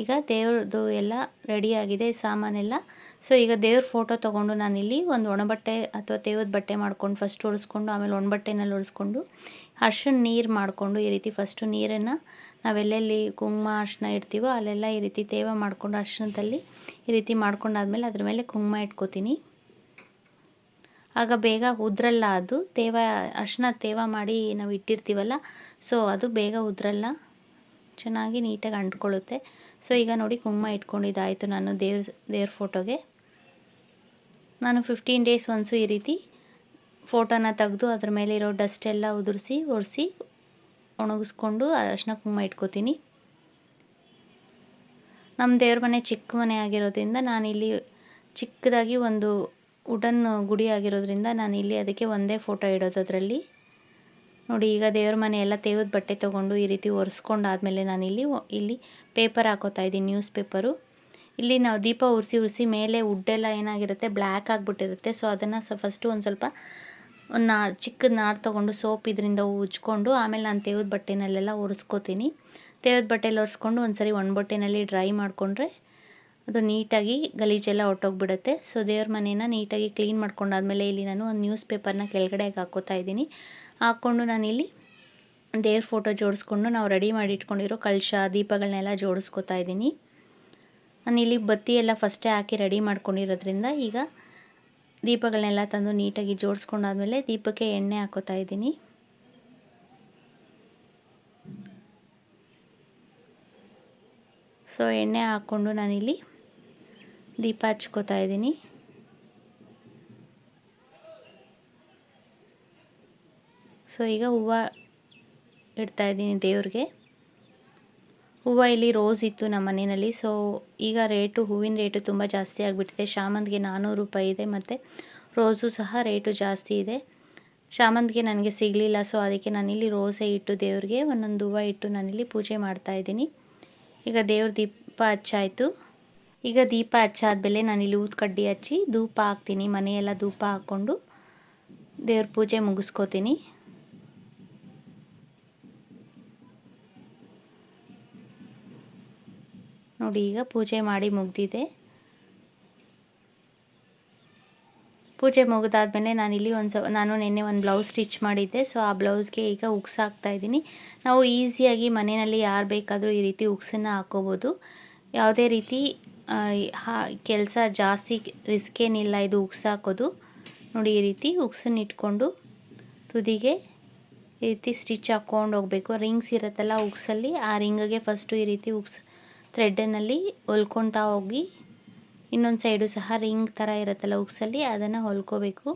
ಈಗ ದೇವ್ರದ್ದು ಎಲ್ಲ ರೆಡಿಯಾಗಿದೆ ಸಾಮಾನೆಲ್ಲ ಸೊ ಈಗ ದೇವ್ರ ಫೋಟೋ ತೊಗೊಂಡು ನಾನಿಲ್ಲಿ ಒಂದು ಒಣಬಟ್ಟೆ ಅಥವಾ ತೇವದ ಬಟ್ಟೆ ಮಾಡ್ಕೊಂಡು ಫಸ್ಟ್ ಉಳ್ಸ್ಕೊಂಡು ಆಮೇಲೆ ಒಣಬಟ್ಟೆನಲ್ಲಿ ಉಳ್ಸ್ಕೊಂಡು ಅರ್ಶಿನ ನೀರು ಮಾಡಿಕೊಂಡು ಈ ರೀತಿ ಫಸ್ಟು ನೀರನ್ನು ನಾವೆಲ್ಲೆಲ್ಲಿ ಕುಂಕುಮ ಅರ್ಶಿನ ಇಡ್ತೀವೋ ಅಲ್ಲೆಲ್ಲ ಈ ರೀತಿ ತೇವ ಮಾಡಿಕೊಂಡು ಅರ್ಶನದಲ್ಲಿ ಈ ರೀತಿ ಮಾಡ್ಕೊಂಡಾದ್ಮೇಲೆ ಅದ್ರ ಮೇಲೆ ಕುಂಕುಮ ಇಟ್ಕೋತೀನಿ. ಆಗ ಬೇಗ ಉದ್ರಲ್ಲ ಅದು. ತೇವ ಅರ್ಶಿನ ತೇವ ಮಾಡಿ ನಾವು ಇಟ್ಟಿರ್ತೀವಲ್ಲ ಸೊ ಅದು ಬೇಗ ಉದ್ರಲ್ಲ. ಚೆನ್ನಾಗಿ ನೀಟಾಗಿ ಅಂಟ್ಕೊಳ್ಳುತ್ತೆ. ಸೊ ಈಗ ನೋಡಿ ಕುಂಕುಮ ಇಟ್ಕೊಂಡಿದ್ದಾಯಿತು ನಾನು ದೇವ್ರ ದೇವ್ರ ಫೋಟೋಗೆ. ನಾನು ಫಿಫ್ಟೀನ್ ಡೇಸ್ ಒನ್ಸು ಈ ರೀತಿ ಫೋಟೋನ ತೆಗೆದು ಅದ್ರ ಮೇಲೆ ಇರೋ ಡಸ್ಟ್ ಎಲ್ಲ ಉದುರಿಸಿ, ಒರೆಸಿ, ಒಣಗಿಸ್ಕೊಂಡು ಅರಶಿನ ಕುಂಕುಮ ಇಟ್ಕೋತೀನಿ. ನಮ್ಮ ದೇವ್ರ ಮನೆ ಚಿಕ್ಕ ಮನೆ ಆಗಿರೋದ್ರಿಂದ ನಾನಿಲ್ಲಿ ಚಿಕ್ಕದಾಗಿ ಒಂದು ವುಡನ್ ಗುಡಿ ಆಗಿರೋದ್ರಿಂದ ನಾನು ಇಲ್ಲಿ ಅದಕ್ಕೆ ಒಂದೇ ಫೋಟೋ ಇಡೋದು ಅದರಲ್ಲಿ. ನೋಡಿ, ಈಗ ದೇವ್ರ ಮನೆ ಎಲ್ಲ ತೇವದ ಬಟ್ಟೆ ತೊಗೊಂಡು ಈ ರೀತಿ ಒರೆಸ್ಕೊಂಡಾದಮೇಲೆ ನಾನಿಲ್ಲಿ ಇಲ್ಲಿ ಪೇಪರ್ ಹಾಕೋತಾ ಇದ್ದೀನಿ, ನ್ಯೂಸ್ ಪೇಪರು. ಇಲ್ಲಿ ನಾವು ದೀಪ ಉರಿಸಿ ಉರಿಸಿ ಮೇಲೆ ವುಡ್ಡೆಲ್ಲ ಏನಾಗಿರುತ್ತೆ, ಬ್ಲ್ಯಾಕ್ ಆಗಿಬಿಟ್ಟಿರುತ್ತೆ. ಸೊ, ಅದನ್ನು ಸ ಫಸ್ಟು ಒಂದು ಸ್ವಲ್ಪ ಒಂದು ನಾ, ಚಿಕ್ಕದ ನಾರು ತೊಗೊಂಡು ಸೋಪ್ ಇದರಿಂದ ಉಜ್ಕೊಂಡು, ಆಮೇಲೆ ನಾನು ತೇವದ ಬಟ್ಟೆನಲ್ಲೆಲ್ಲ ಒರೆಸ್ಕೋತೀನಿ. ತೇವದ ಬಟ್ಟೆಲಿ ಒರೆಸ್ಕೊಂಡು ಒಂದು ಸರಿ ಬಟ್ಟೆನಲ್ಲಿ ಡ್ರೈ ಮಾಡಿಕೊಂಡ್ರೆ ಅದು ನೀಟಾಗಿ ಗಲೀಜೆಲ್ಲ ಹೊಟ್ಟೋಗ್ಬಿಡುತ್ತೆ ಸೊ, ದೇವ್ರ ಮನೇನ ನೀಟಾಗಿ ಕ್ಲೀನ್ ಮಾಡ್ಕೊಂಡಾದ್ಮೇಲೆ ಇಲ್ಲಿ ನಾನು ಒಂದು ನ್ಯೂಸ್ ಪೇಪರ್ನ ಕೆಳಗಡೆಗೆ ಹಾಕೋತಾ ಇದ್ದೀನಿ. ಹಾಕ್ಕೊಂಡು ನಾನಿಲ್ಲಿ ದೇವ್ರ ಫೋಟೋ ಜೋಡಿಸ್ಕೊಂಡು ನಾವು ರೆಡಿ ಮಾಡಿ ಇಟ್ಕೊಂಡಿರೋ ಕಳಶ ದೀಪಗಳನ್ನೆಲ್ಲ ಜೋಡಿಸ್ಕೊತಾ ಇದ್ದೀನಿ. ನಾನಿಲ್ಲಿ ಬತ್ತಿ ಎಲ್ಲ ಫಸ್ಟೇ ಹಾಕಿ ರೆಡಿ ಮಾಡ್ಕೊಂಡಿರೋದ್ರಿಂದ ಈಗ ದೀಪಗಳನ್ನೆಲ್ಲ ತಂದು ನೀಟಾಗಿ ಜೋಡಿಸ್ಕೊಂಡಾದ್ಮೇಲೆ ದೀಪಕ್ಕೆ ಎಣ್ಣೆ ಹಾಕೋತಾ ಇದ್ದೀನಿ. ಸೊ ಎಣ್ಣೆ ಹಾಕ್ಕೊಂಡು ನಾನಿಲ್ಲಿ ದೀಪ ಹಚ್ಕೋತಾ ಇದ್ದೀನಿ. ಸೊ ಈಗ ಹೂವು ಇಡ್ತಾ ಇದ್ದೀನಿ ದೇವ್ರಿಗೆ. ಹೂವು ಇಲ್ಲಿ ರೋಸ್ ಇತ್ತು ನಮ್ಮ ಮನೆಯಲ್ಲಿ. ಸೊ ಈಗ ರೇಟು ಹೂವಿನ ರೇಟು ತುಂಬ ಜಾಸ್ತಿ ಆಗಿಬಿಟ್ಟಿದೆ. ಶಾಮಂತಿಗೆ ನಾನ್ನೂರು ರೂಪಾಯಿ ಇದೆ ಮತ್ತು ರೋಸು ಸಹ ರೇಟು ಜಾಸ್ತಿ ಇದೆ. ಶಾಮಂತಿಗೆ ನನಗೆ ಸಿಗಲಿಲ್ಲ. ಸೊ ಅದಕ್ಕೆ ನಾನಿಲ್ಲಿ ರೋಸೇ ಇಟ್ಟು ದೇವ್ರಿಗೆ ಒಂದೊಂದು ಹೂವು ಇಟ್ಟು ನಾನಿಲ್ಲಿ ಪೂಜೆ ಮಾಡ್ತಾಯಿದ್ದೀನಿ ಈಗ ದೇವ್ರ ದೀಪ ಹಚ್ಚಾಯಿತು. ಈಗ ದೀಪ ಹಚ್ಚಾದ್ಮೇಲೆ ನಾನಿಲ್ಲಿ ಊದ್ಕಡ್ಡಿ ಹಚ್ಚಿ ಧೂಪ ಹಾಕ್ತೀನಿ. ಮನೆಯೆಲ್ಲ ಧೂಪ ಹಾಕ್ಕೊಂಡು ದೇವ್ರ ಪೂಜೆ ಮುಗಿಸ್ಕೋತೀನಿ. ನೋಡಿ, ಈಗ ಪೂಜೆ ಮಾಡಿ ಮುಗ್ದಿದೆ. ಪೂಜೆ ಮುಗಿದಾದ್ಮೇಲೆ ನಾನಿಲ್ಲಿ ಒಂದು ಸ ನಾನು ನಿನ್ನೆ ಒಂದು ಬ್ಲೌಸ್ ಸ್ಟಿಚ್ ಮಾಡಿದ್ದೆ. ಸೊ, ಆ ಬ್ಲೌಸ್ಗೆ ಈಗ ಉಕ್ಸ್ ಹಾಕ್ತಾ ಇದ್ದೀನಿ. ನಾವು ಈಸಿಯಾಗಿ ಮನೆಯಲ್ಲಿ ಯಾರು ಬೇಕಾದರೂ ಈ ರೀತಿ ಉಕ್ಸನ್ನು ಹಾಕೋಬೋದು. ಯಾವುದೇ ರೀತಿ ಕೆಲಸ ಜಾಸ್ತಿ ರಿಸ್ಕ್ ಏನಿಲ್ಲ ಇದು ಉಕ್ಸ್ ಹಾಕೋದು. ನೋಡಿ, ಈ ರೀತಿ ಉಕ್ಸನ್ನು ಇಟ್ಕೊಂಡು ತುದಿಗೆ ಈ ರೀತಿ ಸ್ಟಿಚ್ ಹಾಕ್ಕೊಂಡು ಹೋಗಬೇಕು. ರಿಂಗ್ಸ್ ಇರುತ್ತಲ್ಲ ಉಕ್ಸಲ್ಲಿ, ಆ ರಿಂಗಿಗೆ ಫಸ್ಟು ಈ ರೀತಿ ಉಕ್ಸ್ ಥ್ರೆಡ್ಡಿನಲ್ಲಿ ಹೊಲ್ಕೊತಾ ಹೋಗಿ, ಇನ್ನೊಂದು ಸೈಡು ಸಹ ರಿಂಗ್ ಥರ ಇರುತ್ತಲ್ಲ ಉಕ್ಸಲ್ಲಿ, ಅದನ್ನು ಹೊಲ್ಕೋಬೇಕು.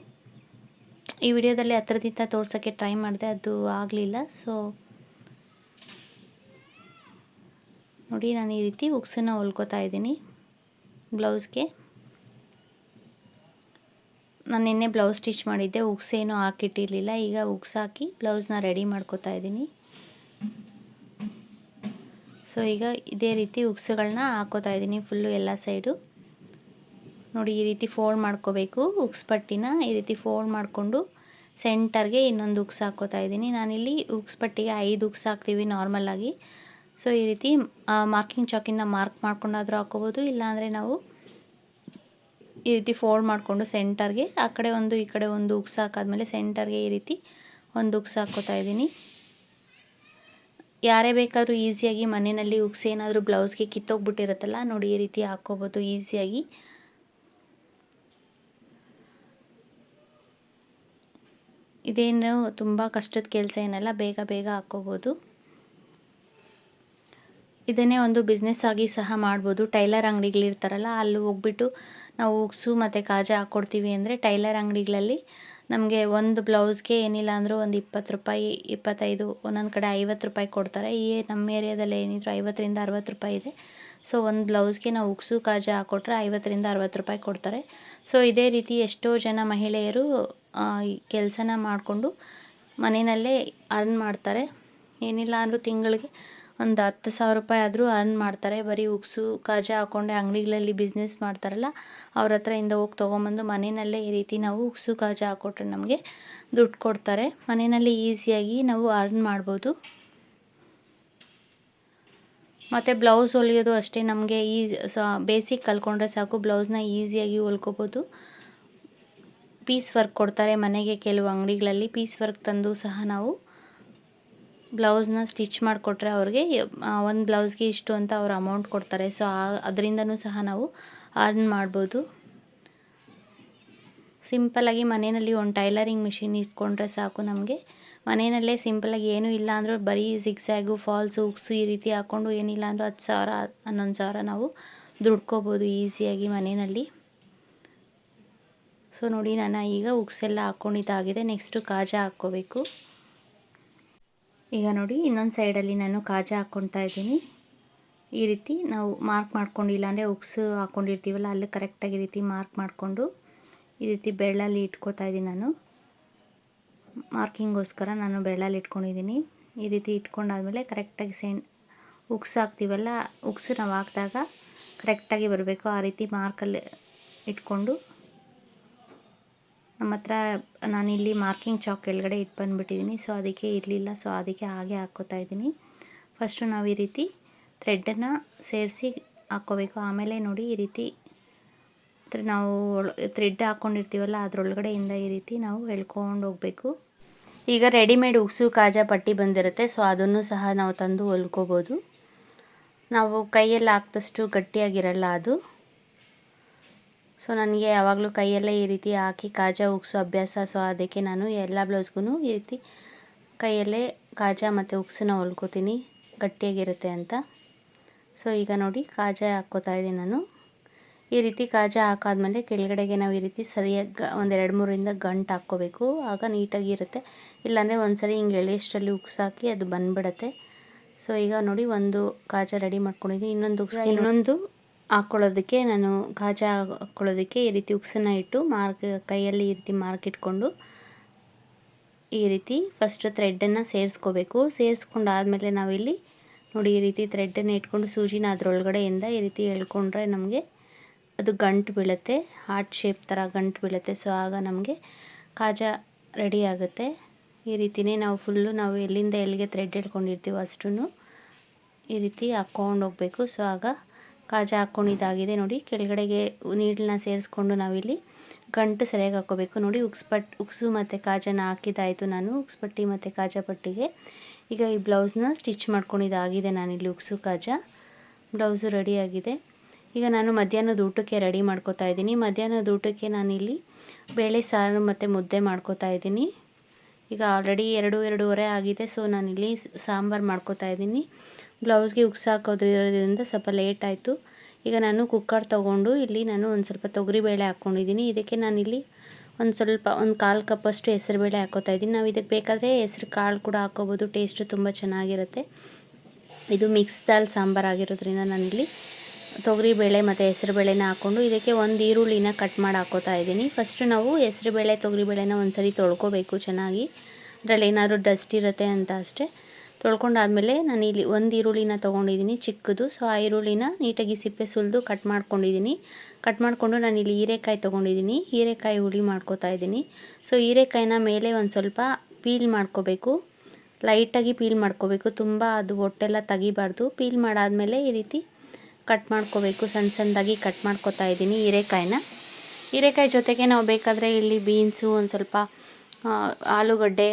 ಈ ವಿಡಿಯೋದಲ್ಲಿ ಹತ್ರದಿಂದ ತೋರ್ಸೋಕ್ಕೆ ಟ್ರೈ ಮಾಡಿದೆ, ಅದು ಆಗಲಿಲ್ಲ, ಸೊ ನೋಡಿ ನಾನು ಈ ರೀತಿ ಉಕ್ಸನ್ನು ಹೊಲ್ಕೋತಾ ಇದ್ದೀನಿ ಬ್ಲೌಸ್ಗೆ. ನಾನು ನಿನ್ನೆ ಬ್ಲೌಸ್ ಸ್ಟಿಚ್ ಮಾಡಿದ್ದೆ ಉಕ್ಸ್ ಏನೂ ಹಾಕಿಟ್ಟಿರಲಿಲ್ಲ, ಈಗ ಉಕ್ಸ್ ಹಾಕಿ ಬ್ಲೌಸ್ನ ರೆಡಿ ಮಾಡ್ಕೋತಾ ಇದ್ದೀನಿ. ಸೊ ಈಗ ಇದೇ ರೀತಿ ಉಕ್ಸುಗಳನ್ನ ಹಾಕೋತಾ ಇದ್ದೀನಿ ಫುಲ್ಲು ಎಲ್ಲ ಸೈಡು ನೋಡಿ, ಈ ರೀತಿ ಫೋಲ್ಡ್ ಮಾಡ್ಕೋಬೇಕು ಉಕ್ಸ್ ಪಟ್ಟಿನ. ಈ ರೀತಿ ಫೋಲ್ಡ್ ಮಾಡಿಕೊಂಡು ಸೆಂಟರ್ಗೆ ಇನ್ನೊಂದು ಉಕ್ಸ್ ಹಾಕೋತಾ ಇದ್ದೀನಿ. ನಾನಿಲ್ಲಿ ಉಕ್ಸ್ ಪಟ್ಟಿಗೆ ಐದು ಉಕ್ಸ್ ಹಾಕ್ತೀವಿ ನಾರ್ಮಲಾಗಿ ಸೊ ಈ ರೀತಿ ಮಾರ್ಕಿಂಗ್ ಚಾಕಿಂದ ಮಾರ್ಕ್ ಮಾಡ್ಕೊಂಡಾದರೂ ಹಾಕೋಬೋದು. ಇಲ್ಲಾಂದರೆ ನಾವು ಈ ರೀತಿ ಫೋಲ್ಡ್ ಮಾಡಿಕೊಂಡು ಸೆಂಟರ್ಗೆ ಆ ಕಡೆ ಒಂದು, ಈ ಕಡೆ ಒಂದು ಉಕ್ಸ್ ಹಾಕಾದ್ಮೇಲೆ ಸೆಂಟರ್ಗೆ ಈ ರೀತಿ ಒಂದು ಉಕ್ಸ್ ಹಾಕೋತಾ ಇದ್ದೀನಿ. ಯಾರೇ ಬೇಕಾದರೂ ಈಸಿಯಾಗಿ ಮನೆಯಲ್ಲಿ ಉಗ್ಸಿ ಏನಾದರೂ ಬ್ಲೌಸ್ಗೆ ಕಿತ್ತೋಗ್ಬಿಟ್ಟಿರುತ್ತಲ್ಲ, ನೋಡಿ ಈ ರೀತಿ ಹಾಕ್ಕೋಬೋದು ಈಸಿಯಾಗಿ. ಇದೇನು ತುಂಬ ಕಷ್ಟದ ಕೆಲಸ ಏನಲ್ಲ, ಬೇಗ ಬೇಗ ಹಾಕ್ಕೋಬೋದು. ಇದನ್ನೇ ಒಂದು ಬಿಸ್ನೆಸ್ ಆಗಿ ಸಹ ಮಾಡ್ಬೋದು. ಟೈಲರ್ ಅಂಗಡಿಗಳಿರ್ತಾರಲ್ಲ, ಅಲ್ಲಿ ಹೋಗ್ಬಿಟ್ಟು ನಾವು ಉಕ್ಸು ಮತ್ತು ಕಾಜಾ ಹಾಕ್ಕೊಡ್ತೀವಿ ಅಂದರೆ ಟೈಲರ್ ಅಂಗಡಿಗಳಲ್ಲಿ ನಮಗೆ ಒಂದು ಬ್ಲೌಸ್ಗೆ ಏನಿಲ್ಲ ಅಂದರೂ ಒಂದು ಇಪ್ಪತ್ತು ರೂಪಾಯಿ, ಇಪ್ಪತ್ತೈದು, ಒಂದೊಂದು ಕಡೆ ಐವತ್ತು ರೂಪಾಯಿ ಕೊಡ್ತಾರೆ. ಈ ನಮ್ಮ ಏರಿಯಾದಲ್ಲಿ ಏನಿದ್ರು ಐವತ್ತರಿಂದ ಅರವತ್ತು ರೂಪಾಯಿ ಇದೆ. ಸೊ ಒಂದು ಬ್ಲೌಸ್ಗೆ ನಾವು ಉಕ್ಸು ಕಾಜಾ ಹಾಕ್ಕೊಟ್ರೆ ಐವತ್ತರಿಂದ ಅರವತ್ತು ರೂಪಾಯಿ ಕೊಡ್ತಾರೆ. ಸೊ ಇದೇ ರೀತಿ ಎಷ್ಟೋ ಜನ ಮಹಿಳೆಯರು ಕೆಲಸನ ಮಾಡಿಕೊಂಡು ಮನೆಯಲ್ಲೇ ಅರ್ನ್ ಮಾಡ್ತಾರೆ. ಏನಿಲ್ಲ ಅಂದರೂ ತಿಂಗಳಿಗೆ ಒಂದು ಹತ್ತು ಸಾವಿರ ರೂಪಾಯಿ ಆದರೂ ಅರ್ನ್ ಮಾಡ್ತಾರೆ. ಬರೀ ಉಕ್ಸು ಕಾಜ ಹಾಕೊಂಡೆ ಅಂಗಡಿಗಳಲ್ಲಿ ಬಿಸ್ನೆಸ್ ಮಾಡ್ತಾರಲ್ಲ, ಅವ್ರ ಹತ್ರ ಇಂದ ಹೋಗಿ ತೊಗೊಂಬಂದು ಮನೆಯಲ್ಲೇ ಈ ರೀತಿ ನಾವು ಉಕ್ಸು ಕಾಜ ಹಾಕ್ಕೊಟ್ರೆ ನಮಗೆ ದುಡ್ಡು ಕೊಡ್ತಾರೆ. ಮನೆಯಲ್ಲಿ ಈಸಿಯಾಗಿ ನಾವು ಅರ್ನ್ ಮಾಡ್ಬೋದು. ಮತ್ತು ಬ್ಲೌಸ್ ಹೊಲಿಯೋದು ಅಷ್ಟೇ, ನಮಗೆ ಈಸ್ ಸ ಬೇಸಿಕ್ ಕಲ್ಕೊಂಡ್ರೆ ಸಾಕು ಬ್ಲೌಸ್ನ ಈಸಿಯಾಗಿ ಹೊಲ್ಕೋಬೋದು. ಪೀಸ್ ವರ್ಕ್ ಕೊಡ್ತಾರೆ ಮನೆಗೆ ಕೆಲವು ಅಂಗಡಿಗಳಲ್ಲಿ ಪೀಸ್ ವರ್ಕ್ ತಂದು ಸಹ ನಾವು ಬ್ಲೌಸ್ನ ಸ್ಟಿಚ್ ಮಾಡಿಕೊಟ್ರೆ ಅವ್ರಿಗೆ ಒಂದು ಬ್ಲೌಸ್ಗೆ ಇಷ್ಟು ಅಂತ ಅವ್ರು ಅಮೌಂಟ್ ಕೊಡ್ತಾರೆ. ಸೊ ಅದರಿಂದನೂ ಸಹ ನಾವು ಅರ್ನ್ ಮಾಡ್ಬೋದು. ಸಿಂಪಲ್ಲಾಗಿ ಮನೆಯಲ್ಲಿ ಒಂದು ಟೈಲರಿಂಗ್ ಮಿಷಿನ್ ಇಟ್ಕೊಂಡ್ರೆ ಸಾಕು ನಮಗೆ. ಮನೆಯಲ್ಲೇ ಸಿಂಪಲಾಗಿ ಏನೂ ಇಲ್ಲ ಅಂದರೂ ಬರೀ ಜಿಗ್ಸ್ಯಾಗು ಫಾಲ್ಸು ಉಕ್ಸು ಈ ರೀತಿ ಹಾಕ್ಕೊಂಡು ಏನಿಲ್ಲ ಅಂದರೂ ಹತ್ತು ಸಾವಿರ, ಹನ್ನೊಂದು ಸಾವಿರ ನಾವು ದುಡ್ಕೋಬೋದು ಈಸಿಯಾಗಿ ಮನೆಯಲ್ಲಿ. ಸೊ ನೋಡಿ, ನಾನು ಈಗ ಉಕ್ಸೆಲ್ಲ ಹಾಕ್ಕೊಂಡಿದ್ದಾಗಿದೆ ನೆಕ್ಸ್ಟು ಕಾಜಾ ಹಾಕ್ಕೋಬೇಕು. ಈಗ ನೋಡಿ, ಇನ್ನೊಂದು ಸೈಡಲ್ಲಿ ನಾನು ಕಾಜಾ ಹಾಕ್ಕೊಳ್ತಾ ಇದ್ದೀನಿ. ಈ ರೀತಿ ನಾವು ಮಾರ್ಕ್ ಮಾಡ್ಕೊಂಡಿಲ್ಲ ಅಂದರೆ ಉಕ್ಸು ಹಾಕ್ಕೊಂಡಿರ್ತೀವಲ್ಲ ಅಲ್ಲಿ ಕರೆಕ್ಟಾಗಿ ರೀತಿ ಮಾರ್ಕ್ ಮಾಡಿಕೊಂಡು, ಈ ರೀತಿ ಬೆಳ್ಳಲ್ಲಿ ಇಟ್ಕೋತಾ ಇದ್ದೀನಿ ನಾನು. ಮಾರ್ಕಿಂಗೋಸ್ಕರ ನಾನು ಬೆಳ್ಳಲ್ಲಿ ಇಟ್ಕೊಂಡಿದ್ದೀನಿ. ಈ ರೀತಿ ಇಟ್ಕೊಂಡಾದಮೇಲೆ ಕರೆಕ್ಟಾಗಿ ಸೆಂಡ್, ಉಕ್ಸ್ ಹಾಕ್ತೀವಲ್ಲ, ಉಕ್ಸು ನಾವು ಹಾಕಿದಾಗ ಕರೆಕ್ಟಾಗಿ ಬರಬೇಕು. ಆ ರೀತಿ ಮಾರ್ಕಲ್ಲಿ ಇಟ್ಕೊಂಡು ನಮ್ಮ ಹತ್ರ ನಾನಿಲ್ಲಿ ಮಾರ್ಕಿಂಗ್ ಚಾಕ್ ಕೆಳಗಡೆ ಇಟ್ಟು ಬಂದುಬಿಟ್ಟಿದ್ದೀನಿ. ಸೊ ಅದಕ್ಕೆ ಇರಲಿಲ್ಲ. ಸೊ ಅದಕ್ಕೆ ಹಾಗೆ ಹಾಕ್ಕೋತಾ ಇದ್ದೀನಿ. ಫಸ್ಟು ನಾವು ಈ ರೀತಿ ಥ್ರೆಡ್ಡನ್ನು ಸೇರಿಸಿ ಹಾಕ್ಕೋಬೇಕು. ಆಮೇಲೆ ನೋಡಿ ಈ ರೀತಿ ನಾವು ಥ್ರೆಡ್ ಹಾಕ್ಕೊಂಡಿರ್ತೀವಲ್ಲ ಅದರೊಳಗಡೆಯಿಂದ ಈ ರೀತಿ ನಾವು ಎಳ್ಕೊಂಡು ಹೋಗಬೇಕು. ಈಗ ರೆಡಿಮೇಡ್ ಉಕ್ಸು ಕಾಜಾ ಪಟ್ಟಿ ಬಂದಿರುತ್ತೆ. ಸೊ ಅದನ್ನು ಸಹ ನಾವು ತಂದು ಹೊಲ್ಕೋಬೋದು. ನಾವು ಕೈಯಲ್ಲಿ ಹಾಕ್ದಷ್ಟು ಗಟ್ಟಿಯಾಗಿರಲ್ಲ ಅದು. ಸೊ ನನಗೆ ಯಾವಾಗಲೂ ಕೈಯಲ್ಲೇ ಈ ರೀತಿ ಹಾಕಿ ಕಾಜಾ ಉಕ್ಸು ಅಭ್ಯಾಸ. ಸೊ ಅದಕ್ಕೆ ನಾನು ಎಲ್ಲ ಬ್ಲೌಸ್ಗೂ ಈ ರೀತಿ ಕೈಯಲ್ಲೇ ಕಾಜಾ ಮತ್ತು ಉಕ್ಸನ್ನ ಹೊಲ್ಕೋತೀನಿ. ಗಟ್ಟಿಯಾಗಿರುತ್ತೆ ಅಂತ. ಸೊ ಈಗ ನೋಡಿ ಕಾಜಾ ಹಾಕ್ಕೋತಾ ಇದ್ದೀನಿ ನಾನು. ಈ ರೀತಿ ಕಾಜಾ ಹಾಕಾದ್ಮೇಲೆ ಕೆಳಗಡೆಗೆ ನಾವು ಈ ರೀತಿ ಸರಿಯಾಗಿ ಒಂದು ಎರಡು ಮೂರಿಂದ ಗಂಟು ಹಾಕ್ಕೋಬೇಕು. ಆಗ ನೀಟಾಗಿ ಇರುತ್ತೆ. ಇಲ್ಲಾಂದರೆ ಒಂದು ಸರಿ ಹಿಂಗೆ ಎಳೆಯಷ್ಟರಲ್ಲಿ ಉಕ್ಸಾಕಿ ಅದು ಬಂದ್ಬಿಡತ್ತೆ. ಸೊ ಈಗ ನೋಡಿ ಒಂದು ಕಾಜಾ ರೆಡಿ ಮಾಡ್ಕೊಂಡಿದ್ದೀನಿ. ಇನ್ನೊಂದು ಉಕ್ಸ್ ಇನ್ನೊಂದು ಹಾಕ್ಕೊಳ್ಳೋದಕ್ಕೆ ನಾನು ಕಾಜಾ ಹಾಕ್ಕೊಳ್ಳೋದಕ್ಕೆ ಈ ರೀತಿ ಉಕ್ಸನ್ನು ಇಟ್ಟು ಮಾರ್ಕ್, ಕೈಯಲ್ಲಿ ಈ ರೀತಿ ಮಾರ್ಕ್ ಇಟ್ಕೊಂಡು ಈ ರೀತಿ ಫಸ್ಟು ಥ್ರೆಡ್ಡನ್ನು ಸೇರಿಸ್ಕೋಬೇಕು. ಸೇರಿಸ್ಕೊಂಡಾದಮೇಲೆ ನಾವಿಲ್ಲಿ ನೋಡಿ ಈ ರೀತಿ ಥ್ರೆಡ್ಡನ್ನು ಇಟ್ಕೊಂಡು ಸೂಜಿನ ಅದರೊಳಗಡೆಯಿಂದ ಈ ರೀತಿ ಎಳ್ಕೊಂಡ್ರೆ ನಮಗೆ ಅದು ಗಂಟು ಬೀಳುತ್ತೆ. ಹಾರ್ಟ್ ಶೇಪ್ ಥರ ಗಂಟು ಬೀಳುತ್ತೆ. ಸೊ ಆಗ ನಮಗೆ ಕಾಜಾ ರೆಡಿ ಆಗುತ್ತೆ. ಈ ರೀತಿಯೇ ನಾವು ಫುಲ್ಲು ನಾವು ಎಲ್ಲಿಂದ ಎಲ್ಲಿಗೆ ಥ್ರೆಡ್ ಹೇಳ್ಕೊಂಡಿರ್ತೀವೋ ಅಷ್ಟು ಈ ರೀತಿ ಹಾಕ್ಕೊಂಡು ಹೋಗಬೇಕು. ಸೊ ಆಗ ಕಾಜಾ ಹಾಕ್ಕೊಂಡಿದ್ದಾಗಿದೆ ನೋಡಿ. ಕೆಳಗಡೆಗೆ ನೀಡ್ಲನ್ನ ಸೇರಿಸ್ಕೊಂಡು ನಾವಿಲ್ಲಿ ಗಂಟು ಸರಿಯಾಗಿ ಹಾಕ್ಕೋಬೇಕು. ನೋಡಿ ಉಕ್ಸ್ಪಟ್, ಉಕ್ಸು ಮತ್ತು ಕಾಜನ ಹಾಕಿದ್ದಾಯಿತು ನಾನು. ಉಕ್ಸ್ಪಟ್ಟಿ ಮತ್ತು ಕಾಜ ಪಟ್ಟಿಗೆ. ಈಗ ಈ ಬ್ಲೌಸ್ನ ಸ್ಟಿಚ್ ಮಾಡ್ಕೊಂಡಿದ್ದಾಗಿದೆ ನಾನಿಲ್ಲಿ ಉಕ್ಸು, ಕಾಜ. ಬ್ಲೌಸು ರೆಡಿಯಾಗಿದೆ ಈಗ ನಾನು ಮಧ್ಯಾಹ್ನದ ಊಟಕ್ಕೆ ರೆಡಿ ಮಾಡ್ಕೋತಾ ಇದ್ದೀನಿ. ಮಧ್ಯಾಹ್ನದ ಊಟಕ್ಕೆ ನಾನಿಲ್ಲಿ ಬೇಳೆ, ಸಾರು ಮತ್ತು ಮುದ್ದೆ ಮಾಡ್ಕೋತಾ ಇದ್ದೀನಿ. ಈಗ ಆಲ್ರೆಡಿ ಎರಡು, ಎರಡೂವರೆ ಆಗಿದೆ. ಸೊ ನಾನಿಲ್ಲಿ ಸಾಂಬಾರು ಮಾಡ್ಕೋತಾ ಇದ್ದೀನಿ. ಬ್ಲೌಸ್ಗೆ ಉಕ್ಸ್ ಹಾಕೋದ್ರಿಂದ ಸ್ವಲ್ಪ ಲೇಟ್ ಆಯಿತು. ಈಗ ನಾನು ಕುಕ್ಕರ್ ತೊಗೊಂಡು ಇಲ್ಲಿ ನಾನು ಒಂದು ಸ್ವಲ್ಪ ತೊಗರಿಬೇಳೆ ಹಾಕ್ಕೊಂಡಿದ್ದೀನಿ ಇದಕ್ಕೆ ನಾನಿಲ್ಲಿ ಒಂದು ಸ್ವಲ್ಪ ಒಂದು ಕಾಲು ಕಪ್ಪಷ್ಟು ಹೆಸರುಬೇಳೆ ಹಾಕೋತಾ ಇದ್ದೀನಿ. ನಾವು ಇದಕ್ಕೆ ಬೇಕಾದರೆ ಹೆಸ್ರು ಕಾಳು ಕೂಡ ಹಾಕೋಬೋದು. ಟೇಸ್ಟು ತುಂಬ ಚೆನ್ನಾಗಿರುತ್ತೆ. ಇದು ಮಿಕ್ಸ್ ದಾಲ್ ಸಾಂಬಾರು ಆಗಿರೋದ್ರಿಂದ ನಾನಿಲ್ಲಿ ತೊಗರಿಬೇಳೆ ಮತ್ತು ಹೆಸರುಬೇಳೆನ ಹಾಕ್ಕೊಂಡು ಇದಕ್ಕೆ ಒಂದು ಈರುಳ್ಳಿನ ಕಟ್ ಮಾಡಿ ಹಾಕೋತಾ ಇದ್ದೀನಿ. ಫಸ್ಟು ನಾವು ಹೆಸರುಬೇಳೆ ತೊಗರಿಬೇಳೆನ ಒಂದು ಸರಿ ತೊಳ್ಕೊಬೇಕು ಚೆನ್ನಾಗಿ. ಅದರಲ್ಲಿ ಏನಾದರೂ ಡಸ್ಟ್ ಇರುತ್ತೆ ಅಂತ ಅಷ್ಟೇ. ತೊಳ್ಕೊಂಡಾದಮೇಲೆ ನಾನು ಇಲ್ಲಿ ಒಂದು ಈರುಳ್ಳಿನ ತೊಗೊಂಡಿದ್ದೀನಿ, ಚಿಕ್ಕದು. ಸೊ ಆ ಈರುಳ್ಳಿನ ನೀಟಾಗಿ ಸಿಪ್ಪೆ ಸುಲಿದು ಕಟ್ ಮಾಡ್ಕೊಂಡಿದ್ದೀನಿ. ಕಟ್ ಮಾಡಿಕೊಂಡು ನಾನು ಇಲ್ಲಿ ಹೀರೆಕಾಯಿ ತೊಗೊಂಡಿದ್ದೀನಿ. ಹೀರೆಕಾಯಿ ಹುಳಿ ಮಾಡ್ಕೋತಾ ಇದ್ದೀನಿ. ಸೊ ಹೀರೆಕಾಯಿನ ಮೇಲೆ ಒಂದು ಸ್ವಲ್ಪ ಪೀಲ್ ಮಾಡ್ಕೋಬೇಕು. ಲೈಟಾಗಿ ಪೀಲ್ ಮಾಡ್ಕೋಬೇಕು. ತುಂಬ ಅದು ಹೊಟ್ಟೆಲ್ಲ ತೆಗಿಬಾರ್ದು. ಪೀಲ್ ಮಾಡಾದಮೇಲೆ ಈ ರೀತಿ ಕಟ್ ಮಾಡ್ಕೋಬೇಕು. ಸಣ್ಣ ಸಣ್ಣದಾಗಿ ಕಟ್ ಮಾಡ್ಕೋತಾ ಇದ್ದೀನಿ ಹೀರೆಕಾಯಿನ. ಹೀರೆಕಾಯಿ ಜೊತೆಗೆ ನಾವು ಬೇಕಾದರೆ ಇಲ್ಲಿ ಬೀನ್ಸು ಒಂದು ಸ್ವಲ್ಪ ಆಲೂಗಡ್ಡೆ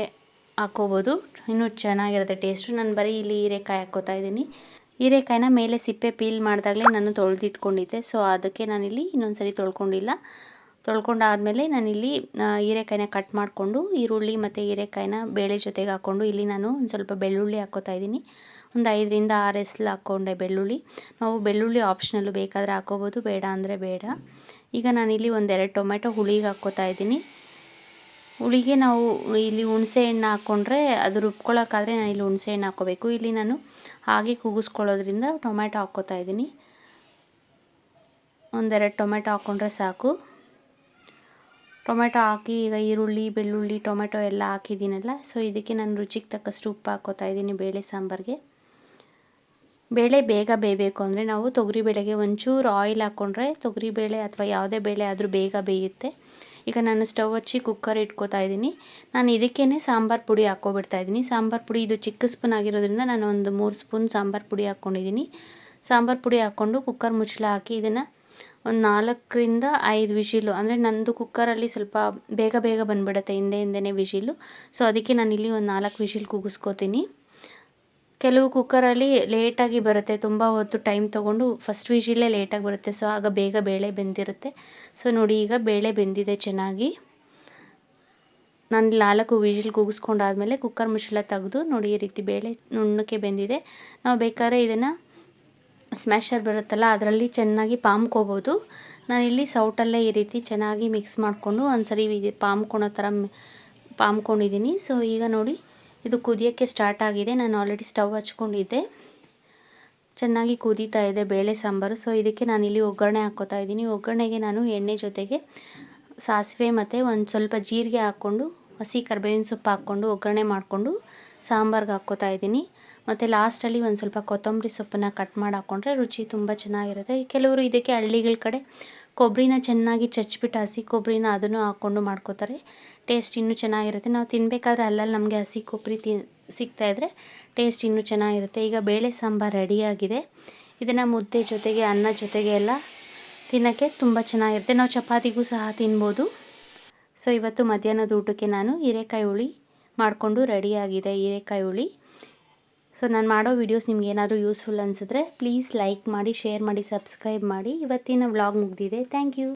ಹಾಕ್ಕೋಬೋದು ಇನ್ನೂ ಚೆನ್ನಾಗಿರುತ್ತೆ ಟೇಸ್ಟು ನಾನು ಬರೀ ಇಲ್ಲಿ ಹೀರೆಕಾಯಿ ಹಾಕ್ಕೋತಾ ಇದ್ದೀನಿ. ಹೀರೆಕಾಯಿನ ಮೇಲೆ ಸಿಪ್ಪೆ ಪೀಲ್ ಮಾಡಿದಾಗಲೇ ನಾನು ತೊಳೆದಿಟ್ಕೊಂಡಿದ್ದೆ. ಸೊ ಅದಕ್ಕೆ ನಾನಿಲ್ಲಿ ಇನ್ನೊಂದು ಸರಿ ತೊಳ್ಕೊಂಡಿಲ್ಲ. ತೊಳ್ಕೊಂಡಾದಮೇಲೆ ನಾನಿಲ್ಲಿ ಹೀರೆಕಾಯಿನ ಕಟ್ ಮಾಡಿಕೊಂಡು ಈರುಳ್ಳಿ ಮತ್ತು ಹೀರೆಕಾಯಿನ ಬೇಳೆ ಜೊತೆಗೆ ಹಾಕ್ಕೊಂಡು ಇಲ್ಲಿ ನಾನು ಒಂದು ಸ್ವಲ್ಪ ಬೆಳ್ಳುಳ್ಳಿ ಹಾಕೋತಾ ಇದ್ದೀನಿ. ಒಂದು ಐದರಿಂದ ಆರು ಎಸ್ಲು ಹಾಕ್ಕೊಂಡೆ ಬೆಳ್ಳುಳ್ಳಿ. ನಾವು ಬೆಳ್ಳುಳ್ಳಿ ಆಪ್ಷನಲ್ಲು ಬೇಕಾದರೆ ಹಾಕೋಬೋದು, ಬೇಡ ಅಂದರೆ ಬೇಡ. ಈಗ ನಾನಿಲ್ಲಿ ಒಂದೆರಡು ಟೊಮೆಟೊ ಹುಳಿಗೆ ಹಾಕ್ಕೋತಾ ಇದ್ದೀನಿ. ಹುಳಿಗೆ ನಾವು ಇಲ್ಲಿ ಹುಣಸೆ ಹಣ್ಣು ಹಾಕ್ಕೊಂಡ್ರೆ ಅದು ರುಬ್ಕೊಳ್ಳೋಕ್ಕಾದರೆ ನಾನು ಇಲ್ಲಿ ಹುಣಸೆ ಹಣ್ಣು ಹಾಕ್ಕೋಬೇಕು. ಇಲ್ಲಿ ನಾನು ಹಾಗೆ ಕೂಗಿಸ್ಕೊಳ್ಳೋದ್ರಿಂದ ಟೊಮೆಟೊ ಹಾಕ್ಕೋತಾ ಇದ್ದೀನಿ. ಒಂದೆರಡು ಟೊಮೆಟೊ ಹಾಕ್ಕೊಂಡ್ರೆ ಸಾಕು. ಟೊಮೆಟೊ ಹಾಕಿ ಈಗ ಈರುಳ್ಳಿ, ಬೆಳ್ಳುಳ್ಳಿ ಟೊಮೆಟೊ ಎಲ್ಲ ಹಾಕಿದ್ದೀನಲ್ಲ, ಸೊ ಇದಕ್ಕೆ ನಾನು ರುಚಿಗೆ ತಕ್ಕಷ್ಟು ಉಪ್ಪು ಹಾಕ್ಕೋತಾ ಇದ್ದೀನಿ ಬೇಳೆ ಸಾಂಬಾರಿಗೆ. ಬೇಳೆ ಬೇಗ ಬೇಯಬೇಕು ಅಂದರೆ ನಾವು ತೊಗರಿಬೇಳೆಗೆ ಒಂಚೂರು ಆಯಿಲ್ ಹಾಕ್ಕೊಂಡ್ರೆ ತೊಗರಿಬೇಳೆ ಅಥವಾ ಯಾವುದೇ ಬೇಳೆ ಆದರೂ ಬೇಗ ಬೇಯುತ್ತೆ. ಈಗ ನಾನು ಸ್ಟವ್ ಹಚ್ಚಿ ಕುಕ್ಕರ್ ಇಟ್ಕೋತಾ ಇದ್ದೀನಿ. ನಾನು ಇದಕ್ಕೇ ಸಾಂಬಾರು ಪುಡಿ ಹಾಕ್ಕೊಬಿಡ್ತಾ ಇದ್ದೀನಿ. ಸಾಂಬಾರು ಪುಡಿ ಇದು ಚಿಕ್ಕ ಸ್ಪೂನ್ ಆಗಿರೋದ್ರಿಂದ ನಾನು ಒಂದು ಮೂರು ಸ್ಪೂನ್ ಸಾಂಬಾರು ಪುಡಿ ಹಾಕ್ಕೊಂಡಿದ್ದೀನಿ. ಸಾಂಬಾರು ಪುಡಿ ಹಾಕ್ಕೊಂಡು ಕುಕ್ಕರ್ ಮುಚ್ಚಳ ಹಾಕಿ ಇದನ್ನು ಒಂದು ನಾಲ್ಕರಿಂದ ಐದು ವಿಶಿಲು ಅಂದರೆ ನಂದು ಕುಕ್ಕರಲ್ಲಿ ಸ್ವಲ್ಪ ಬೇಗ ಬೇಗ ಬಂದುಬಿಡುತ್ತೆ ಹಿಂದೆ ಹಿಂದೆನೇ ವಿಶಿಲು ಸೊ ಅದಕ್ಕೆ ನಾನು ಇಲ್ಲಿ ಒಂದು ನಾಲ್ಕು ವಿಶಿಲ್ ಕೂಗಿಸ್ಕೋತೀನಿ. ಕೆಲವು ಕುಕ್ಕರಲ್ಲಿ ಲೇಟಾಗಿ ಬರುತ್ತೆ. ತುಂಬ ಹೊತ್ತು ಟೈಮ್ ತೊಗೊಂಡು ಫಸ್ಟ್ ವಿಷಿಲೇ ಲೇಟಾಗಿ ಬರುತ್ತೆ. ಸೊ ಆಗ ಬೇಗ ಬೇಳೆ ಬೆಂದಿರುತ್ತೆ. ಸೊ ನೋಡಿ ಈಗ ಬೇಳೆ ಬೆಂದಿದೆ ಚೆನ್ನಾಗಿ. ನಾನು ನಾಲ್ಕು ವಿಜಿಲ್ ಕೂಗಿಸ್ಕೊಂಡಾದಮೇಲೆ ಕುಕ್ಕರ್ ಮುಚ್ಚಳ ತೆಗೆದು ನೋಡಿ ಈ ರೀತಿ ಬೇಳೆ ನುಣ್ಣಕ್ಕೆ ಬೆಂದಿದೆ. ನಾವು ಬೇಕಾದ್ರೆ ಇದನ್ನು ಸ್ಮ್ಯಾಶರ್ ಬರುತ್ತಲ್ಲ, ಅದರಲ್ಲಿ ಚೆನ್ನಾಗಿ ಪಾಮ್ಕೋಬೋದು ನಾನಿಲ್ಲಿ ಸೌಟಲ್ಲೇ ಈ ರೀತಿ ಚೆನ್ನಾಗಿ ಮಿಕ್ಸ್ ಮಾಡಿಕೊಂಡು ಒಂದು ಸರಿ ಪಾಮ್ಕೊಳೋ ಥರ ಪಾಮ್ಕೊಂಡಿದ್ದೀನಿ ಸೊ ಈಗ ನೋಡಿ ಇದು ಕುದಿಯೋಕ್ಕೆ ಸ್ಟಾರ್ಟ್ ಆಗಿದೆ. ನಾನು ಆಲ್ರೆಡಿ ಸ್ಟವ್ ಹಚ್ಕೊಂಡಿದ್ದೆ. ಚೆನ್ನಾಗಿ ಕುದೀತಾ ಇದೆ ಬೇಳೆ ಸಾಂಬಾರು. ಸೊ ಇದಕ್ಕೆ ನಾನು ಇಲ್ಲಿ ಒಗ್ಗರಣೆ ಹಾಕ್ಕೋತಾ ಇದ್ದೀನಿ. ಒಗ್ಗರಣೆಗೆ ನಾನು ಎಣ್ಣೆ ಜೊತೆಗೆ ಸಾಸಿವೆ ಮತ್ತು ಒಂದು ಸ್ವಲ್ಪ ಜೀರಿಗೆ ಹಾಕ್ಕೊಂಡು, ಹಸಿ ಕರ್ಬೇವಿನ ಸೊಪ್ಪು ಹಾಕ್ಕೊಂಡು, ಒಗ್ಗರಣೆ ಮಾಡಿಕೊಂಡು ಸಾಂಬಾರ್ಗೆ ಹಾಕ್ಕೋತಾ ಇದ್ದೀನಿ. ಮತ್ತು ಲಾಸ್ಟಲ್ಲಿ ಒಂದು ಸ್ವಲ್ಪ ಕೊತ್ತಂಬರಿ ಸೊಪ್ಪನ್ನು ಕಟ್ ಮಾಡಿ ಹಾಕ್ಕೊಂಡ್ರೆ ರುಚಿ ತುಂಬ ಚೆನ್ನಾಗಿರುತ್ತೆ. ಕೆಲವರು ಇದಕ್ಕೆ ಹಳ್ಳಿಗಳ ಕಡೆ ಕೊಬ್ಬರಿನ ಚೆನ್ನಾಗಿ ಚಚ್ಬಿಟ್ಟು ಹಸಿ ಕೊಬ್ಬರಿನ ಅದನ್ನು ಹಾಕ್ಕೊಂಡು ಮಾಡ್ಕೋತಾರೆ. ಟೇಸ್ಟ್ ಇನ್ನೂ ಚೆನ್ನಾಗಿರುತ್ತೆ. ನಾವು ತಿನ್ನಬೇಕಾದ್ರೆ ಅಲ್ಲಲ್ಲಿ ನಮಗೆ ಹಸಿ ಕೊಬ್ಬರಿ ತಿನ್ ಸಿಗ್ತಾಯಿದ್ರೆ ಟೇಸ್ಟ್ ಇನ್ನೂ ಚೆನ್ನಾಗಿರುತ್ತೆ. ಈಗ ಬೇಳೆ ಸಾಂಬಾರು ರೆಡಿಯಾಗಿದೆ ಇದನ್ನು ಮುದ್ದೆ ಜೊತೆಗೆ, ಅನ್ನ ಜೊತೆಗೆ ಎಲ್ಲ ತಿನ್ನೋಕ್ಕೆ ತುಂಬ ಚೆನ್ನಾಗಿರುತ್ತೆ. ನಾವು ಚಪಾತಿಗೂ ಸಹ ತಿನ್ಬೋದು. ಸೊ ಇವತ್ತು ಮಧ್ಯಾಹ್ನದ ಊಟಕ್ಕೆ ನಾನು ಹೀರೆಕಾಯಿ ಹುಳಿ ಮಾಡಿಕೊಂಡು ರೆಡಿಯಾಗಿದೆ ಹೀರೆಕಾಯಿ ಹುಳಿ. ಸೊ ನಾನು ಮಾಡೋ ವೀಡಿಯೋಸ್ ನಿಮ್ಗೆ ಏನಾದರೂ ಯೂಸ್ಫುಲ್ ಅನಿಸಿದ್ರೆ ಪ್ಲೀಸ್ ಲೈಕ್ ಮಾಡಿ ಶೇರ್ ಮಾಡಿ ಸಬ್ಸ್ಕ್ರೈಬ್ ಮಾಡಿ. ಇವತ್ತಿನ ವ್ಲಾಗ್ ಮುಗಿದಿದೆ. Thank you